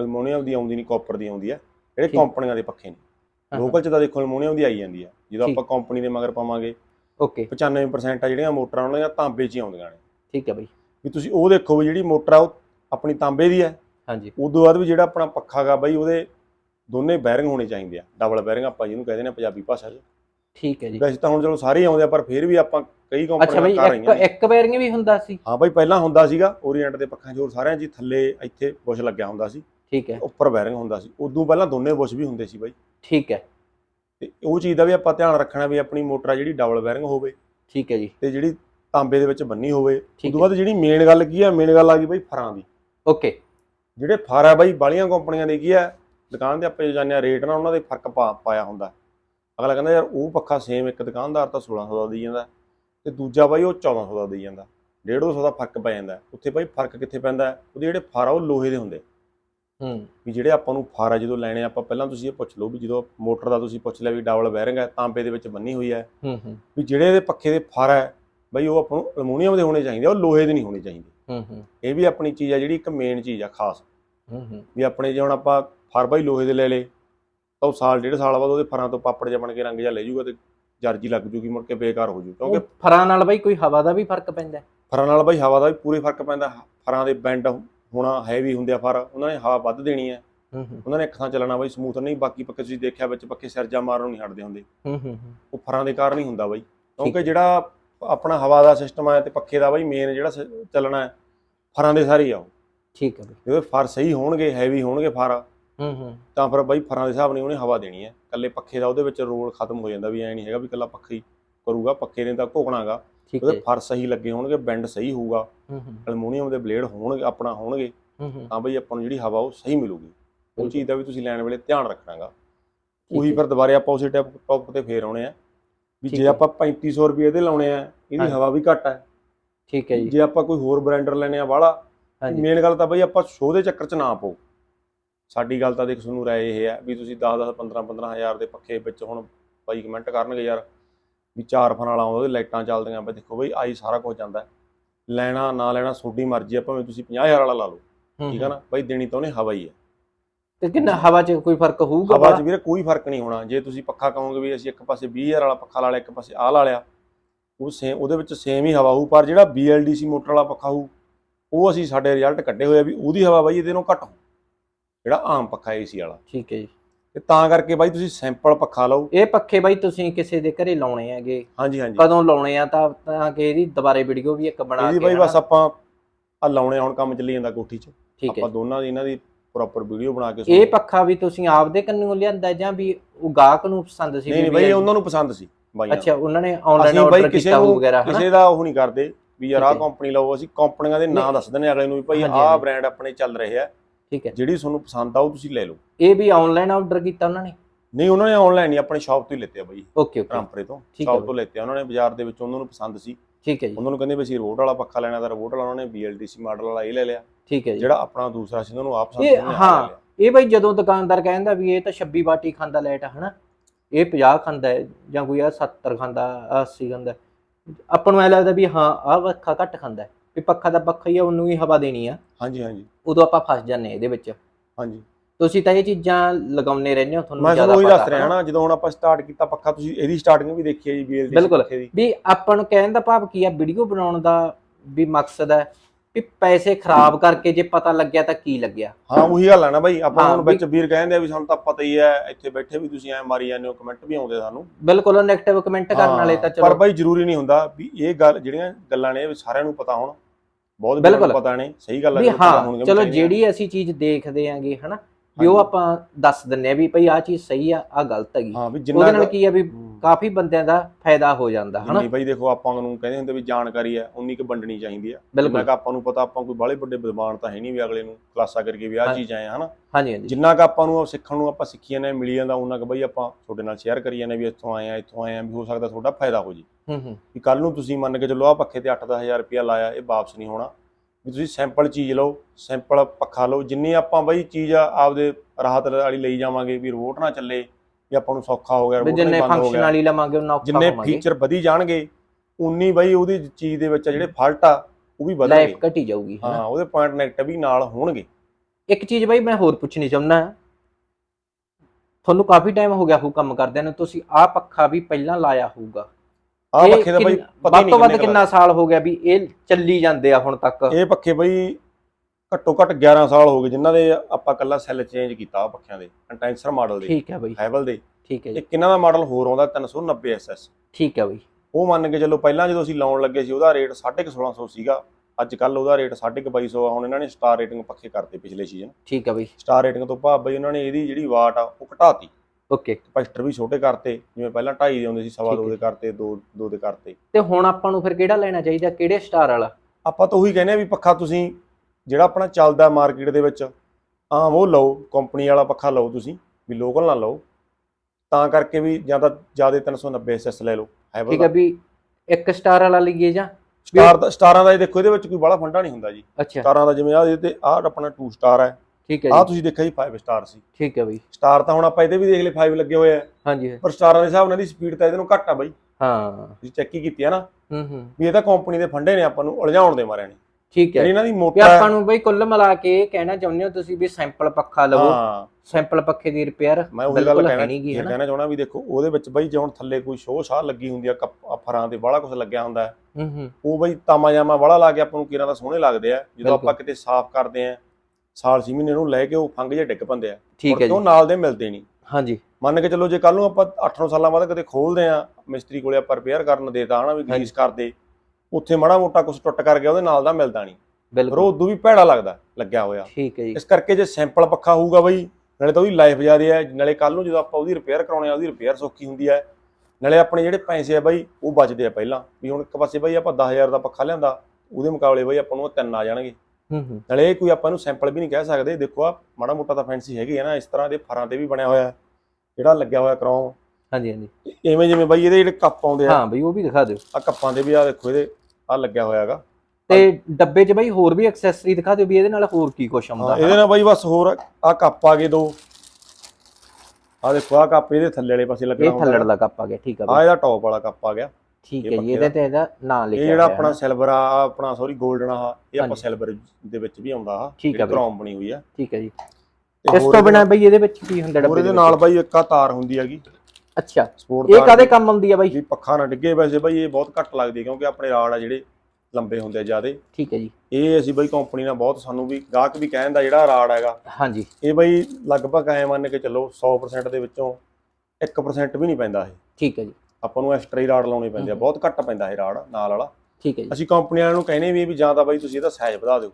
ਅਲਮੋਨੀਅਮ ਦੀ ਆਉਂਦੀ ਨਹੀਂ ਕਾਪਰ ਦੀ ਆਉਂਦੀ ਹੈ। ਜਿਹੜੇ। ਕੰਪਨੀਆਂ ਦੇ ਪੱਖੇ ਨੇ। ਲੋਕਲ ਚ ਤਾਂ ਦੇਖੋ ਅਲਮੋਨੀਅਮ ਦੀ ਆਈ ਜਾਂਦੀ ਹੈ। ਜਦੋਂ। ਆਪਾਂ ਕੰਪਨੀ ਦੇ ਮਗਰ ਪਾਵਾਂਗੇ ਓਕੇ। 95% ਆ ਜਿਹੜੀਆਂ ਮੋਟਰਾਂ ਉਹਨਾਂ ਦੀਆਂ ਤਾਂਬੇ 'ਚ ਹੀ ਆਉਂਦੀਆਂ ਨੇ। ਠੀਕ ਹੈ ਬਈ। ਵੀ ਤੁਸੀਂ ਉਹ ਦੇਖੋ ਵੀ ਜਿਹੜੀ ਮੋਟਰ ਆ ਉਹ ਆਪਣੀ ਤਾਂਬੇ ਦੀ ਹੈ। ਹਾਂਜੀ। ਉਦੋਂ ਬਾਅਦ ਵੀ ਜਿਹੜਾ ਆਪਣਾ ਪੱਖਾ ਗਾ ਬਾਈ ਉਹਦੇ ਦੋਨੇ ਬੈਰਿੰਗ ਹੋਣੇ ਚਾਹੀਦੇ ਆ। ਡਬਲ ਬੈਰਿੰਗ ਆਪਾਂ ਜਿਹਨੂੰ ਕਹਿੰਦੇ ਨੇ ਪੰਜਾਬੀ ਭਾਸ਼ਾ 'ਚ। ਠੀਕ ਹੈ ਜੀ। ਵੈਸੇ ਤਾਂ ਹੁਣ ਚਲੋ ਸਾਰੇ ਆਉਂਦੇ ਆ ਪਰ ਫਿਰ ਵੀ ਆਪਾਂ ਕਈ ਅੱਛਾ ਕੰਪਨੀਆਂ ਬਈ ਕਰ ਰਹੀਆਂ ਨੇ। ਇੱਕ ਬੈਰਿੰਗ ਵੀ ਹੁੰਦਾ ਸੀ। ਹਾਂ ਬਾਈ ਪਹਿਲਾਂ ਹੁੰਦਾ ਸੀਗਾ ਓਰੀਐਂਟ ਦੇ ਪੱਖਾਂ 'ਚ। ਹੋਰ ਸਾਰਿਆਂ 'ਚ ਹੀ ਥੱਲੇ ਇੱਥੇ ਬੁਸ਼ ਲੱਗਿਆ ਹੁੰਦਾ ਸੀ। ਠੀਕ ਹੈ। ਉੱਪਰ ਬੈਰਿੰਗ ਹੁੰਦਾ ਸੀ। ਉਦੋਂ ਪਹਿਲਾਂ ਦੋਨੇ ਬੁਸ਼ ਵੀ ਹੁੰਦੇ ਸੀ ਬਾਈ। ਠੀਕ ਹੈ। ਤੇ ਉਹ ਚੀਜ਼ ਦਾ ਵੀ ਆਪਾਂ ਧਿਆਨ ਰੱਖਣਾ ਵੀ ਆਪਣੀ ਮੋਟਰ ਆ ਜਿਹੜੀ ਡਬਲ ਬੈਰਿੰਗ ਹੋਵੇ। ਠੀਕ ਹੈ ਜੀ। ਤੇ ਜਿਹੜੀ ਤਾਂਬੇ ਦੇ ਵਿੱਚ ਬੰਨੀ ਹੋਵੇ। ਉਦੋਂ ਬਾਅਦ ਜਿਹੜੀ ਮੇਨ ਗੱਲ ਕੀ ਆ ਮੇਨ ਗੱਲ ਆ ਗਈ ਬਾਈ ਫਰਾਂ ਦੀ। ਓਕੇ। ਜਿਹੜੇ ਫਰ ਆ ਬਾਈ ਬਾਲੀਆਂ ਕੰਪਨੀਆਂ ਦੇ ਕੀ ਆ ਦੁਕਾਨ ਤੇ ਆਪਾਂ ਜੋ ਜਾਂਦੇ ਆ ਰੇਟ ਨਾਲ ਉਹਨਾਂ ਦੇ ਫ਼ਰਕ ਪਾਇਆ ਹੁੰਦਾ। ਅਗਲਾ ਕਹਿੰਦਾ ਯਾਰ ਉਹ ਪੱਖਾ ਸੇਮ ਇੱਕ ਦੁਕਾਨਦਾਰ ਤਾਂ 1600 ਦਾ ਦੇਈ ਜਾਂਦਾ। ਤੇ ਦੂਜਾ ਬਾਈ ਉਹ 1400 ਦਾ ਦੇਈ ਜਾਂਦਾ। 150 ਦਾ ਫ਼ਰਕ ਪੈ ਜਾਂਦਾ। ਉੱਥੇ ਬਾਈ ਫ਼ਰਕ ਕਿੱਥੇ ਪੈਂਦਾ? ਉਹਦੇ ਜਿਹੜੇ ਫਰ ਆ ਉਹ ਲੋਹੇ ਦੇ ਹੁੰਦੇ। ਹੂੰ। ਵੀ ਜਿਹੜੇ ਆਪਾਂ ਨੂੰ ਫਰ ਆ ਜਦੋਂ ਲੈਣੇ ਆਪਾਂ ਪਹਿਲਾਂ ਤੁਸੀਂ ਇਹ ਪੁੱਛ ਲਓ ਵੀ ਜਦੋਂ ਮੋਟਰ ਦਾ ਤੁਸੀਂ ਪੁੱਛ ਲਿਆ ਵੀ ਡਬਲ ਬੈਰਿੰਗ ਹੈ ਤਾਂਬੇ ਦੇ ਵਿੱਚ ਬੰਨੀ ਹੋਈ ਹੈ। ਹੂੰ ਹੂੰ। ਵੀ ਜਿਹੜੇ ਇਹਦੇ ਪੱਖੇ ਦੇ ਫਰ ਹੈ ਬਈ ਉਹ ਆਪਾਂ ਨੂੰ ਅਲਮੋਨੀਅਮ ਦੇ ਹੋਣੇ ਚਾਹੀਦੇ ਉਹ ਲੋਹੇ ਦੇ ਨਹੀਂ ਹੋਣੇ ਚਾਹੀਦੇ। ਹੂੰ ਹੂੰ। ਇਹ ਵੀ ਆਪਣੀ ਚੀਜ਼ ਆ ਜਿਹੜੀ ਇੱਕ ਮੇਨ ਚੀਜ਼ ਆ ਖਾਸ। ਹੂੰ ਹੂੰ। ਵੀ ਆਪਣੇ ਜੇ ਹੁਣ ਆਪਾਂ ਫਰ ਬਾਈ ਲੋਹੇ ਦੇ ਲੈ ਲੇ ਤਾਂ ਉਹ ਸਾਲ ਡੇਢ ਸਾਲ ਬਾਅਦ ਉਹਦੇ ਫਰਾਂ ਤੋਂ ਪਾਪੜ ਜਿਹਾ ਬਣ ਕੇ ਰੰਗ ਜਿਹਾ ਲੈ ਜਾਊਗਾ ਤੇ ਜਰਜੀ ਲੱਗ ਜੂਗੀ ਮੁੜ ਕੇ ਬੇਕਾਰ ਹੋ ਜੂ। ਕਿਉਂਕਿ ਫਰਾਂ ਨਾਲ ਬਈ ਕੋਈ ਹਵਾ ਦਾ ਵੀ ਫ਼ਰਕ ਪੈਂਦਾ? ਫਰਾਂ ਨਾਲ ਬਾਈ ਹਵਾ ਦਾ ਵੀ ਪੂਰੇ ਫ਼ਰਕ ਪੈਂਦਾ ਫਰਾਂ ਦੇ ਬੈਂਡ ਹੋਣਾ ਹੈਵੀ ਹੁੰਦੇ ਆ ਫਰ ਉਹਨਾਂ ਨੇ ਹਵਾ ਵੱਧ ਦੇਣੀ ਹੈ ਉਹਨਾਂ ਨੇ ਅੱਖਾਂ ਚੱਲਣਾ ਬਾਈ ਸਮੂਥ ਨਹੀਂ ਬਾਕੀ ਪੱਕੇ ਤੁਸੀਂ ਦੇਖਿਆ ਵਿੱਚ ਪੱਕੇ ਸਿਰਜਾ ਮਾਰਨ ਨਹੀਂ ਹਟਦੇ ਹੁੰਦੇ। ਉਹ ਫਰਾਂ ਦੇ ਕਾਰਨ ਹੀ ਹੁੰਦਾ ਬਾਈ। ਕਿਉਂਕਿ। ਜਿਹੜਾ ਆਪਣਾ ਹਵਾ ਦਾ ਸਿਸਟਮ ਹੈ ਤੇ ਪੱਖੇ ਦਾ ਬਾਈ ਮੇਨ ਜਿਹੜਾ ਚੱਲਣਾ ਹੈ ਫਰਾਂ ਦੇ ਸਾਰੇ ਹੀ ਆ ਉਹ। ਠੀਕ ਹੈ ਬਈ। ਜਦੋਂ ਫਰ ਸਹੀ ਹੋਣਗੇ ਹੈਵੀ ਹੋਣਗੇ ਫਰ ਹੂੰ ਹੂੰ। ਤਾਂ ਫਿਰ ਬਾਈ ਫਰਾਂ ਦੇ ਹਿਸਾਬ ਨਾਲ ਉਹਨੇ ਹਵਾ ਦੇਣੀ ਹੈ। ਕੱਲੇ ਪੱਖੇ ਦਾ ਉਹਦੇ ਵਿੱਚ ਰੋਲ ਖਤਮ ਹੋ ਜਾਂਦਾ ਵੀ ਐ ਨਹੀਂ ਹੈਗਾ ਵੀ ਕੱਲਾ ਪੱਖਾ ਹੀ। ਕਰੂਗਾ ਪੱਖੇ ਨੇ ਤਾਂ ਘੋਕਣਾਗਾ। ਠੀਕ ਉਹਦੇ ਫਰ ਸਹੀ ਲੱਗੇ ਹੋਣਗੇ ਬੈਂਡ ਸਹੀ ਹੋਊਗਾ। ਐਲੂਮੀਨੀਅਮ ਦੇ ਬਲੇਡ ਹੋਣਗੇ ਆਪਣਾ ਹੋਣਗੇ। ਤਾਂ ਬਈ ਆਪਾਂ ਨੂੰ ਜਿਹੜੀ ਹਵਾ ਉਹ ਸਹੀ ਮਿਲੂਗੀ। ਉਹ। ਚੀਜ਼ ਦਾ ਵੀ ਤੁਸੀਂ ਲੈਣ ਵੇਲੇ ਧਿਆਨ ਰੱਖਣਾਗਾ। ਉਹੀ। ਫਿਰ ਦੁਬਾਰੇ ਆਪਾਂ ਉਸੇ ਟਾਪ ਤੇ ਫੇਰ ਆਉਣੇ ਆ। ਵੀ ਜੇ। ਆਪਾਂ 3500 ਰੁਪਏ ਦੇ ਲਾਉਣੇ ਆ ਇਹਦੀ। ਹਵਾ ਵੀ ਘੱਟ ਹੈ ਠੀਕ ਹੈ ਜੀ। ਜੇ ਆਪਾਂ ਕੋਈ ਹੋਰ ਬ੍ਰਾਂਡਰ ਲੈਣੇ ਆ ਵਾਲਾ ਹਾਂਜੀ। ਮੇਨ ਗੱਲ ਤਾਂ ਬਈ ਆਪਾਂ ਸ਼ੋਅ ਦੇ ਚੱਕਰ 'ਚ ਨਾ ਪਾਓ। ਸਾਡੀ ਗੱਲ ਤਾਂ ਦੇਖ ਤੁਹਾਨੂੰ ਰਾਏ ਇਹ ਹੈ ਵੀ ਤੁਸੀਂ 10 10 15 15 ਹਜ਼ਾਰ ਦੇ ਪੱਖੇ ਵਿੱਚ ਹੁਣ ਬਾਈ ਕਮੈਂਟ ਕਰਨਗੇ ਯਾਰ। ਵੀ ਚਾਰ ਫਨ ਵਾਲਾ ਆਉਂਦਾ ਉਹਦੇ ਲਾਈਟਾਂ ਚੱਲਦੀਆਂ ਬਈ ਦੇਖੋ ਬਈ ਆਈ ਸਾਰਾ ਕੁਝ ਜਾਂਦਾ। ਲੈਣਾ ਨਾ ਲੈਣਾ ਤੁਹਾਡੀ ਮਰਜ਼ੀ ਆ ਭਾਵੇਂ ਤੁਸੀਂ 50000 ਵਾਲਾ ਲਾ ਲਓ ਠੀਕ ਹੈ। ਨਾ? ਬਈ ਦੇਣੀ ਤਾਂ ਉਹਨੇ ਹਵਾ ਹੀ ਹੈ ਤੇ ਕਿੰਨਾ ਹਵਾ 'ਚ ਕੋਈ ਫ਼ਰਕ ਹੋਊਗਾ ਹਵਾ 'ਚ? ਵੀਰੇ ਕੋਈ ਫ਼ਰਕ ਨਹੀਂ ਹੋਣਾ। ਜੇ ਤੁਸੀਂ ਪੱਖਾ ਕਹੋਗੇ ਵੀ ਅਸੀਂ ਇੱਕ ਪਾਸੇ 20000 ਵਾਲਾ ਪੱਖਾ ਲਾ ਲਿਆ ਇੱਕ ਪਾਸੇ ਆਹ ਲਾ ਲਿਆ ਉਹ ਸੇਮ ਉਹਦੇ ਵਿੱਚ ਸੇਮ ਹੀ ਹਵਾ ਹੋਊ ਪਰ ਜਿਹੜਾ BLDC ਮੋਟਰ ਵਾਲਾ ਪੱਖਾ ਹੋਊ ਉਹ ਅਸੀਂ ਸਾਡੇ ਰਿਜ਼ਲਟ ਕੱਢੇ ਹੋਏ ਆ ਵੀ ਉਹਦੀ ਹਵਾ ਬਾਈ ਇਹਦੇ ਨਾਲੋਂ ਘੱਟ ਹੋਊ। ਜਿਹੜਾ ਆਮ ਪੱਖਾ AC ਵਾਲਾ। ਠੀਕ ਹੈ ਜੀ। ਤੇ ਤਾਂ ਕਰਕੇ ਬਾਈ ਤੁਸੀਂ ਸੈਂਪਲ ਪੱਖਾ ਲਓ ਇਹ ਪੱਖੇ ਬਾਈ ਤੁਸੀਂ ਕਿਸੇ ਦੇ ਘਰੇ ਲਾਉਣੇ ਹੈਗੇ ਹਾਂਜੀ ਹਾਂਜੀ ਕਦੋਂ ਲਾਉਣੇ ਆ ਤਾਂ ਤਾਂ ਕਿ ਇਹਦੀ ਦੁਬਾਰੇ ਵੀਡੀਓ ਵੀ ਇੱਕ ਬਣਾ ਇਹਦੀ ਕੇ ਬਾਈ ਹਨਾ? ਬਸ ਆਪਾਂ ਆ ਲਾਉਣੇ ਆ, ਹੁਣ ਕੰਮ ਚੱਲੀ ਜਾਂਦਾ ਕੋਠੀ 'ਚ ਠੀਕ ਹੈ ਆਪਾਂ ਦੋਨਾਂ ਦੀ ਇਹਨਾਂ ਦੀ ਪ੍ਰੋਪਰ ਵੀਡੀਓ ਬਣਾ ਕੇ ਇਹ ਪੱਖਾ ਵੀ ਤੁਸੀਂ ਆਪਦੇ ਕੰਨੋਂ ਲਿਆਂਦਾ ਜਾਂ ਵੀ ਉਹ ਗਾਹਕ ਨੂੰ ਪਸੰਦ ਸੀ ਨਹੀਂ ਬਾਈ ਇਹ ਇਹ- ਉਹਨਾਂ ਨੂੰ ਪਸੰਦ ਸੀ ਬਾਈਆਂ ਨੂੰ। ਅੱਛਾ ਉਹਨਾਂ ਨੇ ਆਨਲਾਈਨ ਬਾਈ ਆਰਡਰ ਕੀਤਾ ਹੋਊ ਵਗੈਰਾ ਹਨਾ ਕਿਸੇ ਦਾ ਉਹ ਨਹੀਂ ਕਰਦੇ ਵੀ ਯਾਰ ਹੈ। ਕੰਪਨੀ ਲਓ ਅਸੀਂ ਕੰਪਨੀਆਂ ਦੇ ਨਾਂ। ਦੱਸ ਦਿੰਦੇ ਅਗਲੇ ਨੂੰ ਵੀ ਭਾਈ ਆਹ। ਬ੍ਰਾਂਡ ਆਪਣੇ ਚੱਲ ਰਹੇ ਆ ਠੀਕ ਹੈ। ਜਿਹੜੀ ਤੁਹਾਨੂੰ ਪਸੰਦ ਆ ਉਹ ਤੁਸੀਂ ਲੈ ਲਓ। ਇਹ ਵੀ ਆਨਲਾਈਨ ਆਰਡਰ ਕੀਤਾ ਉਹਨਾਂ ਨੇ? ਨਹੀਂ ਉਹਨਾਂ ਨੇ ਆਨਲਾਈਨ ਹੀ ਆਪਣੀ ਸ਼ਾਪ ਤੋਂ ਹੀ ਲੈਤੇ ਆ ਬਾਈ। ਓਕੇ ਓਕੇ ਰਾਮਪੁਰੇ ਤੋਂ। ਸ਼ਾਪ। ਤੋਂ ਲੈਤੇ ਆ ਉਹਨਾਂ ਨੇ ਬਾਜ਼ਾਰ ਦੇ ਵਿੱਚ ਉਹਨਾਂ ਨੂੰ ਪਸੰਦ ਸੀ। ਠੀਕ ਹੈ ਜੀ। ਉਹਨਾਂ ਨੂੰ ਕਹਿੰਦੇ ਵੀ ਅਸੀਂ ਰੋਡ ਵਾਲਾ ਪੱਖਾ ਲੈਣਾ ਤਾਂ ਰੋਡ ਵਾਲਾ ਉਹਨਾਂ ਨੇ BLDC ਮਾਡਲ ਵਾਲਾ ਇਹ ਲੈ ਲਿਆ। ਠੀਕ ਹੈ ਜੀ। ਜਿਹੜਾ ਆਪਣਾ ਦੂਸਰਾ ਸੀ ਉਹਨਾਂ ਨੂੰ ਆਪ ਪਸੰਦ ਆਹ ਹਾਂ। ਇਹ ਬਈ ਜਦੋਂ ਦੁਕਾਨਦਾਰ ਕਹਿੰਦਾ ਵੀ ਇਹ ਤਾਂ 26 ਬਾਟੀ ਖਾਂਦਾ ਲਾਈਟ ਹਨਾ? ਇਹ 50 ਖਾਂਦਾ ਹੈ ਜਾਂ ਕੋਈ ਆ 70 ਖਾਂਦਾ ਆਹ 80 ਖਾਂਦਾ ਆਪਾਂ ਨੂੰ ਐ ਲੱਗਦਾ ਵੀ ਹਾਂ ਆਹ ਪੱਖਾ ਘੱਟ ਖਾਂਦਾ ਹੈ। ਵੀ ਪੱਖਾ ਦਾ ਪੱਖਾ ਹੀ ਆ ਉਹਨੂੰ ਹੀ ਹਵਾ ਦੇਣੀ ਆ। ਹਾਂਜੀ ਹਾਂਜੀ। ਉਦੋਂ ਆਪਾਂ ਫਸ ਜਾਂਦੇ ਇਹਦੇ ਵਿੱਚ। ਹਾਂਜੀ। ਤੁਸੀਂ ਤਾਂ ਇਹ ਚੀਜ਼ਾਂ ਲਗਾਉਂਦੇ ਰਹਿੰਦੇ ਹੋ ਤੁਹਾਨੂੰ ਮੈਂ ਜ਼ਿਆਦਾ ਤੁਹਾਨੂੰ ਉਹੀ ਦੱਸ ਪਤਾ ਰਿਹਾ ਹਨਾ। ਨਾ ਜਦੋਂ ਹੁਣ ਆਪਾਂ ਸਟਾਰਟ ਕੀਤਾ ਪੱਖਾ ਤੁਸੀਂ ਇਹਦੀ ਸਟਾਰਟਿੰਗ ਵੀ ਦੇਖੀ ਹੈ ਜੀ ਬਿਲਕੁਲ। ਪੱਖੇ ਦੀ। ਵੀ ਆਪਾਂ ਨੂੰ ਕਹਿਣ ਦਾ ਭਾਵ ਕੀ ਆ ਵੀਡੀਓ ਬਣਾਉਣ ਦਾ ਵੀ ਮਕਸਦ ਹੈ ਵੀ ਪੈਸੇ ਖਰਾਬ ਕਰਕੇ ਜੇ ਪਤਾ ਲੱਗਿਆ ਤਾਂ ਕੀ ਲੱਗਿਆ। ਹਾਂ ਉਹੀ ਗੱਲ ਹੈ ਨਾ ਬਾਈ ਆਪਾਂ ਹਾਂ, ਹੁਣ ਵਿੱਚ ਵੀਰ ਕਹਿੰਦੇ ਆ ਵੀ ਸਾਨੂੰ ਤਾਂ ਪਤਾ ਹੀ ਹੈ ਇੱਥੇ ਬੈਠੇ ਵੀ ਤੁਸੀਂ ਐ ਮਾਰੀ ਜਾਂਦੇ ਹੋ ਕਮੈਂਟ ਵੀ ਆਉਂਦੇ ਸਾਨੂੰ। ਬਿਲਕੁਲ ਨੈਗੇਟਿਵ ਕਮੈਂਟ ਕਰਨ ਵਾਲੇ ਤਾਂ ਹਾਂ, ਪਰ ਚਲੋ। ਬਾਈ ਜ਼ਰੂਰੀ ਨਹੀਂ ਹੁੰਦਾ ਵੀ ਇਹ ਗੱਲ ਜਿਹੜੀਆਂ ਗੱਲਾਂ ਨੇ ਇਹ ਸਾਰਿਆਂ ਨੂੰ ਪਤਾ ਹੋਣ। ਬਹੁਤ ਬਿਲਕੁਲ। ਪਤਾ ਨੇ ਸਹੀ ਗੱਲ ਹੈ ਹਾਂ ਚਲੋ। ਜਿਹੜੀ ਅਸੀਂ ਚੀਜ਼ ਦੇਖਦੇ ਆਂਗੇ ਹਨਾ ਵੀ ਉਹ। ਆਪਾਂ ਦੱਸ ਦਿੰਨੇ ਆ ਵੀ ਭਈ ਆਹ ਚੀਜ਼ ਸਹੀ ਆ ਆ ਗਲਤ ਹੈਗੀ ਹਾਂ ਵੀ ਉਹਦੇ ਜਿੰਨਾ ਨਾਲ ਕੁ- ਆ ਵੀ। ਕਾਫੀ ਬੰਦਿਆਂ ਦਾ ਫਾਇਦਾ ਹੋ ਜਾਂਦਾ ਹਨਾ ਜਿੰਨੀ ਬਾਈ ਦੇਖੋ ਆਪਾਂ ਨੂੰ ਕਹਿੰਦੇ ਹੁੰਦੇ ਵੀ ਜਾਣਕਾਰੀ ਹੈ ਉਨੀ ਕੁ ਵੰਡਣੀ ਚਾਹੀਦੀ ਆ ਜਿੰਨਾ ਕੁ ਆਪਾਂ ਨੂੰ ਪਤਾ ਆਪਾਂ ਕੋਈ ਬਾਹਲੇ ਵੱਡੇ ਵਿਦਵਾਨ ਤਾਂ ਹੈ ਨਹੀਂ ਵੀ ਅਗਲੇ ਨੂੰ ਕਲਾਸਾਂ ਕਰਕੇ ਵੀ ਹਾਂ। ਚੀਜ਼ ਆਏ ਹਨਾ ਹਾਂਜੀ ਹਾਂਜੀ ਜਿੰਨਾ ਕੁ ਆਪਾਂ ਨੂੰ ਸਿੱਖਣ ਨੂੰ ਆਪਾਂ ਸਿੱਖੀਆਂ ਨੇ ਮਿਲੀ ਜਾਂਦਾ ਉਹਨਾਂ ਕੁ ਬਾਈ ਆਪਾਂ ਤੁਹਾਡੇ ਨਾਲ ਸ਼ੇਅਰ ਕਰੀ ਜਾਂਦੇ ਵੀ ਇੱਥੋਂ ਆਏ ਆ ਇੱਥੋਂ ਆਏ ਆ ਵੀ ਹੋ ਸਕਦਾ ਤੁਹਾਡਾ ਫਾਇਦਾ ਹੋ ਜੀ ਹੂੰ ਹੂੰ। ਵੀ ਕੱਲ ਨੂੰ ਤੁਸੀਂ ਮੰਨ ਕੇ ਚੱਲੋ ਆ ਪੱਖੇ ਤੇ 8-10000 ਰੁਪਇਆ ਲਾਇਆ ਇਹ ਵਾਪਸ ਨਹੀਂ ਹੋਣਾ। ਵੀ ਤੁਸੀਂ ਸੈਂਪਲ ਚੀਜ਼ ਲਓ ਸੈਂਪਲ ਪੱਖਾ ਲਓ ਜਿੰਨੀ ਆਪਾਂ ਬਈ ਚੀਜ਼ ਆ ਆਪਦੇ ਰਾਹਤ ਵਾਲੀ ਲਈ ਜਾਵਾਂਗੇ ਵੀ ਰਿਮੋਟ ਨਾ ਚੱਲੇ ਵੀ ਆਪਾਂ ਨੂੰ ਸੌਖਾ ਹੋ ਗਿਆ ਵੀ ਰਿਮੋਟ ਜਿੰਨੇ ਫੰਕਸ਼ਨ ਵਾਲੀ ਲਵਾਂਗੇ ਉਹਨਾਂ ਔਖਾ ਜਿੰਨੇ ਹੋਵਾਂਗੇ। ਫੀਚਰ ਵਧੀ ਜਾਣਗੇ ਉਨੀ ਬਈ ਉਹਦੀ ਚੀਜ਼ ਦੇ ਵਿੱਚ ਜਿਹੜੇ ਫਾਲਟ ਆ ਉਹ ਵੀ ਵਧਣਗੇ। ਲਾਈਫ ਘਟੀ ਜਾਊਗੀ ਹਾਂ ਉਹਦੇ ਪੁਆਇੰਟ ਨੈਗੇਟਿਵ ਵੀ ਨਾਲ ਹੋਣਗੇ। ਇੱਕ ਚੀਜ਼ ਬਾਈ ਮੈਂ ਹੋਰ ਪੁੱਛਣੀ ਚਾਹੁੰਦਾ ਤੁਹਾਨੂੰ ਕਾਫੀ ਟਾਈਮ ਹੋ ਗਿਆ ਹੋ ਕੰਮ ਕਰਦਿਆਂ ਨੂੰ ਤੁਸੀਂ ਆਹ ਪੱਖਾ ਵੀ ਪਹਿਲਾਂ ਲਾਇਆ ਹੋਊਗਾ। ਇਹ ਪੱਖੇ ਦਾ ਬਈ ਕਿੰਨ- ਪਤਾ ਹੀ ਵੱਧ ਤੋਂ ਨਹੀਂ ਵੱਧ ਕਿੰਨੇ ਕਿੰਨਾ ਸਾਲ ਹੋ ਗਿਆ ਵੀ ਇਹ ਚੱਲੀ ਜਾਂਦੇ ਆ ਹੁਣ ਤੱਕ? ਇਹ ਪੱਖੇ ਬਈ ਘੱਟੋ ਘੱਟ 11 ਸਾਲ ਹੋ ਗਏ ਜਿਨ੍ਹਾਂ ਦੇ ਆਪਾਂ ਕੱਲਾ ਸੈੱਲ ਚੇਂਜ ਕੀਤਾ ਆ ਪੱਖਿਆਂ ਦੇ ਕੰਟੈਂਸਰ ਮਾਡਲ ਦੇ ਠੀਕ ਹੈ ਬਾਈ। ਹੈਵਲ ਦੇ। ਠੀਕ ਹੈ ਜੀ। ਇੱਕ ਇਹਨਾਂ ਦਾ ਮਾਡਲ ਹੋਰ ਆਉਂਦਾ? 390 SS ਠੀਕ ਹੈ ਬਾਈ। ਉਹ ਮੰਨ ਕੇ ਚੱਲੋ ਪਹਿਲਾਂ ਜਦੋਂ ਅਸੀਂ ਲਾਉਣ ਲੱਗੇ ਸੀ ਉਹਦਾ ਰੇਟ 1650 ਸੀਗਾ। ਅੱਜ ਕੱਲ ਉਹਦਾ ਰੇਟ 2250 ਆ। ਹੁਣ ਇਹਨਾਂ ਨੇ ਸਟਾਰ ਰੇਟਿੰਗ ਪੱਖੇ ਕਰਤੇ ਪਿਛਲੇ ਸੀਜ਼ਨ ਠੀਕ ਹੈ ਬਾਈ। ਸਟਾਰ ਰੇਟਿੰਗ ਤੋਂ ਭਾਵ ਬਈ ਉਹਨਾਂ ਨੇ ਇਹਦੀ ਜਿਹੜੀ ਵਾਟ ਆ ਉਹ ਘਟਾਤੀ ਓਕੇ ਕਪੈਸਿਟਰ ਵੀ ਛੋਟੇ ਕਰਤੇ ਜਿਵੇਂ ਪਹਿਲਾਂ 2.5 ਦੇ ਹੁੰਦੇ ਸੀ ਸਵਾ ਦੋ। ਦੇ ਕਰਤੇ 2 2 ਦੇ ਕਰਤੇ। ਤੇ ਹੁਣ ਆਪਾਂ ਨੂੰ ਫਿਰ ਕਿਹੜਾ ਲੈਣਾ ਚਾਹੀਦਾ ਕਿਹੜੇ ਸਟਾਰ ਵਾਲਾ? ਆਪਾਂ ਤਾਂ ਉਹੀ ਕਹਿੰਦੇ ਆ ਵੀ ਪੱਖਾ ਤੁਸੀਂ ਜਿਹੜਾ ਆਪਣਾ ਚੱਲਦਾ ਮਾਰਕੀਟ ਦੇ ਵਿੱਚ ਆਮ ਉਹ ਲਓ ਕੰਪਨੀ ਵਾਲਾ ਪੱਖਾ ਲਓ ਤੁਸੀਂ ਵੀ ਲੋਕਲ ਨਾ ਲਓ। ਤਾਂ ਕਰਕੇ ਵੀ ਜਾਂ ਤਾਂ ਜ਼ਿਆਦਾ 390 ਐਸਐਸ ਲੈ ਲਓ ਹੈਵਲ ਠੀਕ ਹੈ ਵੀ ਇੱਕ ਸਟਾਰ ਵਾਲਾ ਲਈਏ ਜਾਂ? ਸਟਾਰ ਦਾ ਸਟਾਰਾਂ ਦਾ ਇਹ ਦੇਖੋ ਇਹਦੇ ਵਿੱਚ ਕੋਈ ਬੜਾ ਫੰਡਾ ਨਹੀਂ ਹੁੰਦਾ ਜੀ। ਸਟਾਰਾਂ ਦਾ ਜਿਵੇਂ ਆ ਇਹਦੇ ਤੇ ਆਹ ਆਪਣਾ 2 ਸਟਾਰ ਹੈ। ਠੀਕ ਹੈ ਜੀ। ਤੁਸੀਂ ਦੇਖਿਆ ਜੀ 5 ਸਟਾਰ ਸੀ। ਠੀਕ ਹੈ ਬਾਈ। ਸਟਾਰ ਤਾਂ ਹੁਣ ਆਪਾਂ ਇਹਦੇ ਵੀ ਦੇਖ ਲਏ 5 ਲੱਗੇ ਹੋਏ ਆ। ਹਾਂਜੀ। ਪਰ ਸਟਾਰਾਂ ਦੇ ਹਿਸਾਬ ਨਾਲ ਦੀ ਸਪੀਡ ਤਾਂ ਇਹਦੇ ਨੂੰ ਘੱਟ ਆ ਬਾਈ। ਹਾਂ। ਤੁਸੀਂ ਚੈੱਕ ਹੀ ਕੀਤੀ ਆ ਨਾ। ਹੂੰ ਹੂੰ। ਵੀ ਇਹ ਤਾਂ ਕੰਪਨੀ ਦੇ ਫੰਡੇ ਨੇ ਆਪਾਂ ਨੂੰ ਉਲਝਾਉਣ ਦੇ ਮਾਰਿਆਂ ਨੇ। ਠੀਕ ਹੈ। ਇਹਨਾਂ ਦੀ ਵੀ ਮੋਟਰ ਆਪਾਂ ਨੂੰ ਬਈ ਕੁੱਲ ਮਿਲਾ ਕੇ ਕਹਿਣਾ ਚਾਹੁੰਦੇ ਹੋ ਤੁਸੀਂ ਵੀ ਸੈਂਪਲ ਪੱਖਾ ਲਵੋ। ਹਾਂ। ਸੈਂਪਲ ਪੱਖੇ ਦੀ ਰਿਪੇਅਰ ਮੈਂ ਉਹੀ ਗੱਲ ਕਹਿਣਾ ਇਹ? ਕਹਿਣਾ ਚਾਹਣਾ ਵੀ ਦੇਖੋ ਉਹਦੇ ਵਿੱਚ ਬਈ ਜੇ ਹੁਣ ਥੱਲੇ ਕੋਈ ਸ਼ੋਅ ਸ਼ਾਹ ਲੱਗੀ ਹੁੰਦੀ ਆ ਫਰਾਂ ਤੇ ਬਾਹਲਾ ਕੁਝ ਲੱਗਿਆ ਹੁੰਦਾ। ਹੈ, ਉਹ ਬਈ ਤਾਮਾ ਜਾਮਾ ਬਾਹਲਾ ਲਾ ਕੇ ਆਪਾਂ ਨੂੰ ਕਿਰਾਂ ਦਾ ਸੋਹਣੇ ਲੱਗਦੇ ਆ। ਜਦੋਂ ਆਪਾਂ। ਕਿਤੇ ਸਾਫ਼ ਕਰਦੇ ਆ ਸਾਲ ਛੇ ਮਹੀਨੇ ਨੂੰ ਲੈ ਕੇ ਉਹ ਫੰਗ ਜੇ ਡਿੱਗ ਪੈਂਦੇ ਆ। ਠੀਕ ਹੈ ਕੇ ਉਹ ਜੀ ਨਾਲ ਦੇ ਮਿਲਦੇ ਨਹੀਂ? ਹਾਂਜੀ। ਮੰਨ ਕੇ ਚੱਲੋ ਜੇ ਕੱਲ ਨੂੰ ਆਪਾਂ 8-9 ਸਾਲਾਂ ਬਾਅਦ ਕਿਤੇ ਖੋਲਦੇ ਆ ਮਿਸਤਰੀ ਕੋਲੇ ਆਪਾਂ ਰਿਪੇਅਰ ਕਰਨ ਦੇਤਾ ਹਨਾ ਵੀ। ਗਰੀਸ ਕਰਦੇ ਉੱਥੇ ਮਾੜਾ ਮੋਟਾ ਕੁਝ ਟੁੱਟ ਕਰ ਗਿਆ ਉਹਦੇ ਨਾਲ ਦਾ ਮਿਲਦਾ ਨਹੀਂ। ਬਿਲਕੁਲ। ਉਹ ਉਦੋਂ ਵੀ ਭੈੜਾ ਲੱਗਦਾ ਲੱਗਿਆ ਹੋਇਆ। ਠੀਕ ਹੈ ਜੀ। ਇਸ ਕਰਕੇ ਜੇ ਸੈਂਪਲ ਪੱਖਾ ਹੋਊਗਾ ਬਈ ਨਾਲੇ ਤਾਂ ਉਹਦੀ ਲਾਈਫ ਜ਼ਿਆਦੇ ਹੈ ਨਾਲੇ ਕੱਲ ਨੂੰ ਜਦੋਂ ਆਪਾਂ ਉਹਦੀ ਰਿਪੇਅਰ ਕਰਾਉਣੇ ਆ ਉਹਦੀ ਰਿਪੇਅਰ ਸੌਖੀ ਹੁੰਦੀ ਹੈ। ਨਾਲੇ ਆਪਣੇ ਜਿਹੜੇ ਪੈਸੇ ਆ ਬਈ ਉਹ ਬਚਦੇ ਆ ਪਹਿਲਾਂ। ਵੀ ਹੁਣ ਇੱਕ ਪਾਸੇ ਬਈ ਆਪਾਂ 10000 ਦਾ ਪੱਖਾ ਲਿਆਂਦਾ ਉਹਦੇ ਮੁਕਾਬਲੇ ਬਈ ਆਪਾਂ ਨੂੰ ਤਿੰਨ ਆ ਜਾਣਗੇ। ਹੂੰ ਹੂੰ। ਨਾਲੇ ਇਹ ਕੋਈ ਆਪਾਂ ਨੂੰ ਸੈਂਪਲ ਵੀ ਨਹੀਂ ਕਹਿ ਸਕਦੇ। ਦੇਖੋ ਆ ਮਾੜਾ ਮੋਟਾ ਤਾਂ ਫੈਂਸੀ ਹੈਗੀ ਹੈ ਨਾ ਇਸ ਤਰ੍ਹਾਂ ਦੇ ਫਰਾਂ ਤੇ ਵੀ ਬਣਿਆ ਹੋਇਆ ਜਿਹੜਾ ਲੱਗਿਆ ਹੋਇਆ ਕਰਾਉ ਹਾਂਜੀ ਹਾਂਜੀ। ਇਵੇਂ ਜਿਵੇਂ ਬਈ ਇਹਦੇ ਜਿਹੜੇ ਕੱਪ ਆਉਂਦੇ ਆ। ਹਾਂ ਬਈ ਉਹ ਵੀ ਦਿਖਾ ਦਿਓ। ਆ ਕੱਪਾਂ ਦੇ ਵੀ ਆ ਦੇਖੋ ਇਹਦੇ ਆ ਲੱਗਿਆ ਹੋਇਆ ਹੈਗਾ। ਤੇ ਡੱਬੇ 'ਚ ਬਈ ਹੋਰ ਵੀ ਐਕਸੈਸਰੀ ਦਿਖਾ ਦਿਓ ਵੀ ਇਹਦੇ ਨਾਲ ਹੋਰ ਕੀ ਕੁਝ ਆਉਂਦਾ। ਇਹਦੇ ਨਾਲ ਬਾਈ ਬਸ ਹੋਰ ਆ ਕੱਪ ਆ ਗਏ ਦੋ। ਆ ਦੇਖੋ ਆ ਕੱਪ ਇਹਦੇ ਥੱਲੇ ਵਾਲੇ ਪਾਸੇ ਲੱਗਣਾ ਇਹ ਥੱਲੜ ਦਾ ਕੱਪ ਆ ਗਿਆ ਠੀਕ ਆ ਆ ਬਈ ਇਹਦਾ ਟੌਪ ਵਾਲਾ ਕੱਪ ਆ ਗਿਆ। ਠੀਕ ਇਹ ਹੈ ਜੀ ਇਹਦੇ ਤੇ ਇਹਦਾ ਨਾਂ ਇਹ ਲਿਖਿਆ ਜਿਹੜਾ ਹੋਇਆ ਆਪਣਾ ਹੈ। ਸਿਲਵਰ ਆ ਆਪਣਾ ਸੌਰੀ 골ਡਨ ਆ ਇਹ ਆਪਾਂ। ਸਿਲਵਰ ਦੇ ਵਿੱਚ ਵੀ ਆਉਂਦਾ ਆ ਠੀਕ ਬਈ। ਕ੍ਰੋਮ ਬਣੀ ਹੋਈ ਆ। ਠੀਕ ਹੈ ਜੀ। ਇਸ ਤੋਂ ਬਿਨਾ ਬਈ ਇਹਦੇ ਵਿੱਚ ਕੀ ਹੁੰਦਾ ਡੱਬੇ ਦੇ ਨਾਲ ਬਾਈ ਇੱਕ ਆ ਤਾਰ ਹੁੰਦੀ ਹੈਗੀ। ਅੱਛਾ। ਇਹ ਕਾਦੇ ਕੰਮ ਆਉਂਦੀ ਆ ਬਾਈ? ਵੀ ਪੱਖਾ ਨਾ ਡਿੱਗੇ ਵੈਸੇ ਬਾਈ ਇਹ ਬਹੁਤ ਘੱਟ ਲੱਗਦੀ ਕਿਉਂਕਿ ਆਪਣੇ ਰਾਡ ਆ ਜਿਹੜੇ ਲੰਬੇ ਹੁੰਦੇ ਆ ਜਿਆਦੇ। ਠੀਕ ਹੈ ਜੀ। ਇਹ ਅਸੀਂ ਬਾਈ ਕੰਪਨੀ ਨਾਲ ਬਹੁਤ ਸਾਨੂੰ ਵੀ ਗਾਹਕ ਵੀ ਕਹਿੰਦਾ ਜਿਹੜਾ ਰਾਡ ਹੈਗਾ। ਹਾਂਜੀ। ਇਹ ਬਾਈ ਲਗਭਗ ਐ ਮੰਨ ਕੇ ਚੱਲੋ 100% ਦੇ ਵਿੱਚੋਂ 1% ਵੀ ਨਹੀਂ ਪੈਂਦਾ ਇਹ। ਠੀਕ ਹੈ ਜੀ। ਆਪਾਂ ਨੂੰ ਐਕਸਟਰਾ ਹੀ ਰਾਡ ਲਾਉਣੇ ਪੈਂਦੇ ਆ। ਬਹੁਤ ਘੱਟ ਪੈਂਦਾ ਇਹ ਰਾਡ ਨਾਲ ਵਾਲਾ। ਠੀਕ ਹੈ ਜੀ। ਅਸੀਂ ਕੰਪਨੀ ਵਾਲਿਆਂ ਨੂੰ ਕਹਿੰਦੇ ਵੀ ਵੀ ਜਾਂ ਤਾਂ ਬਾਈ ਤੁਸੀਂ ਇਹਦਾ ਸਾਈਜ਼ ਵਧਾ ਦਿਓ।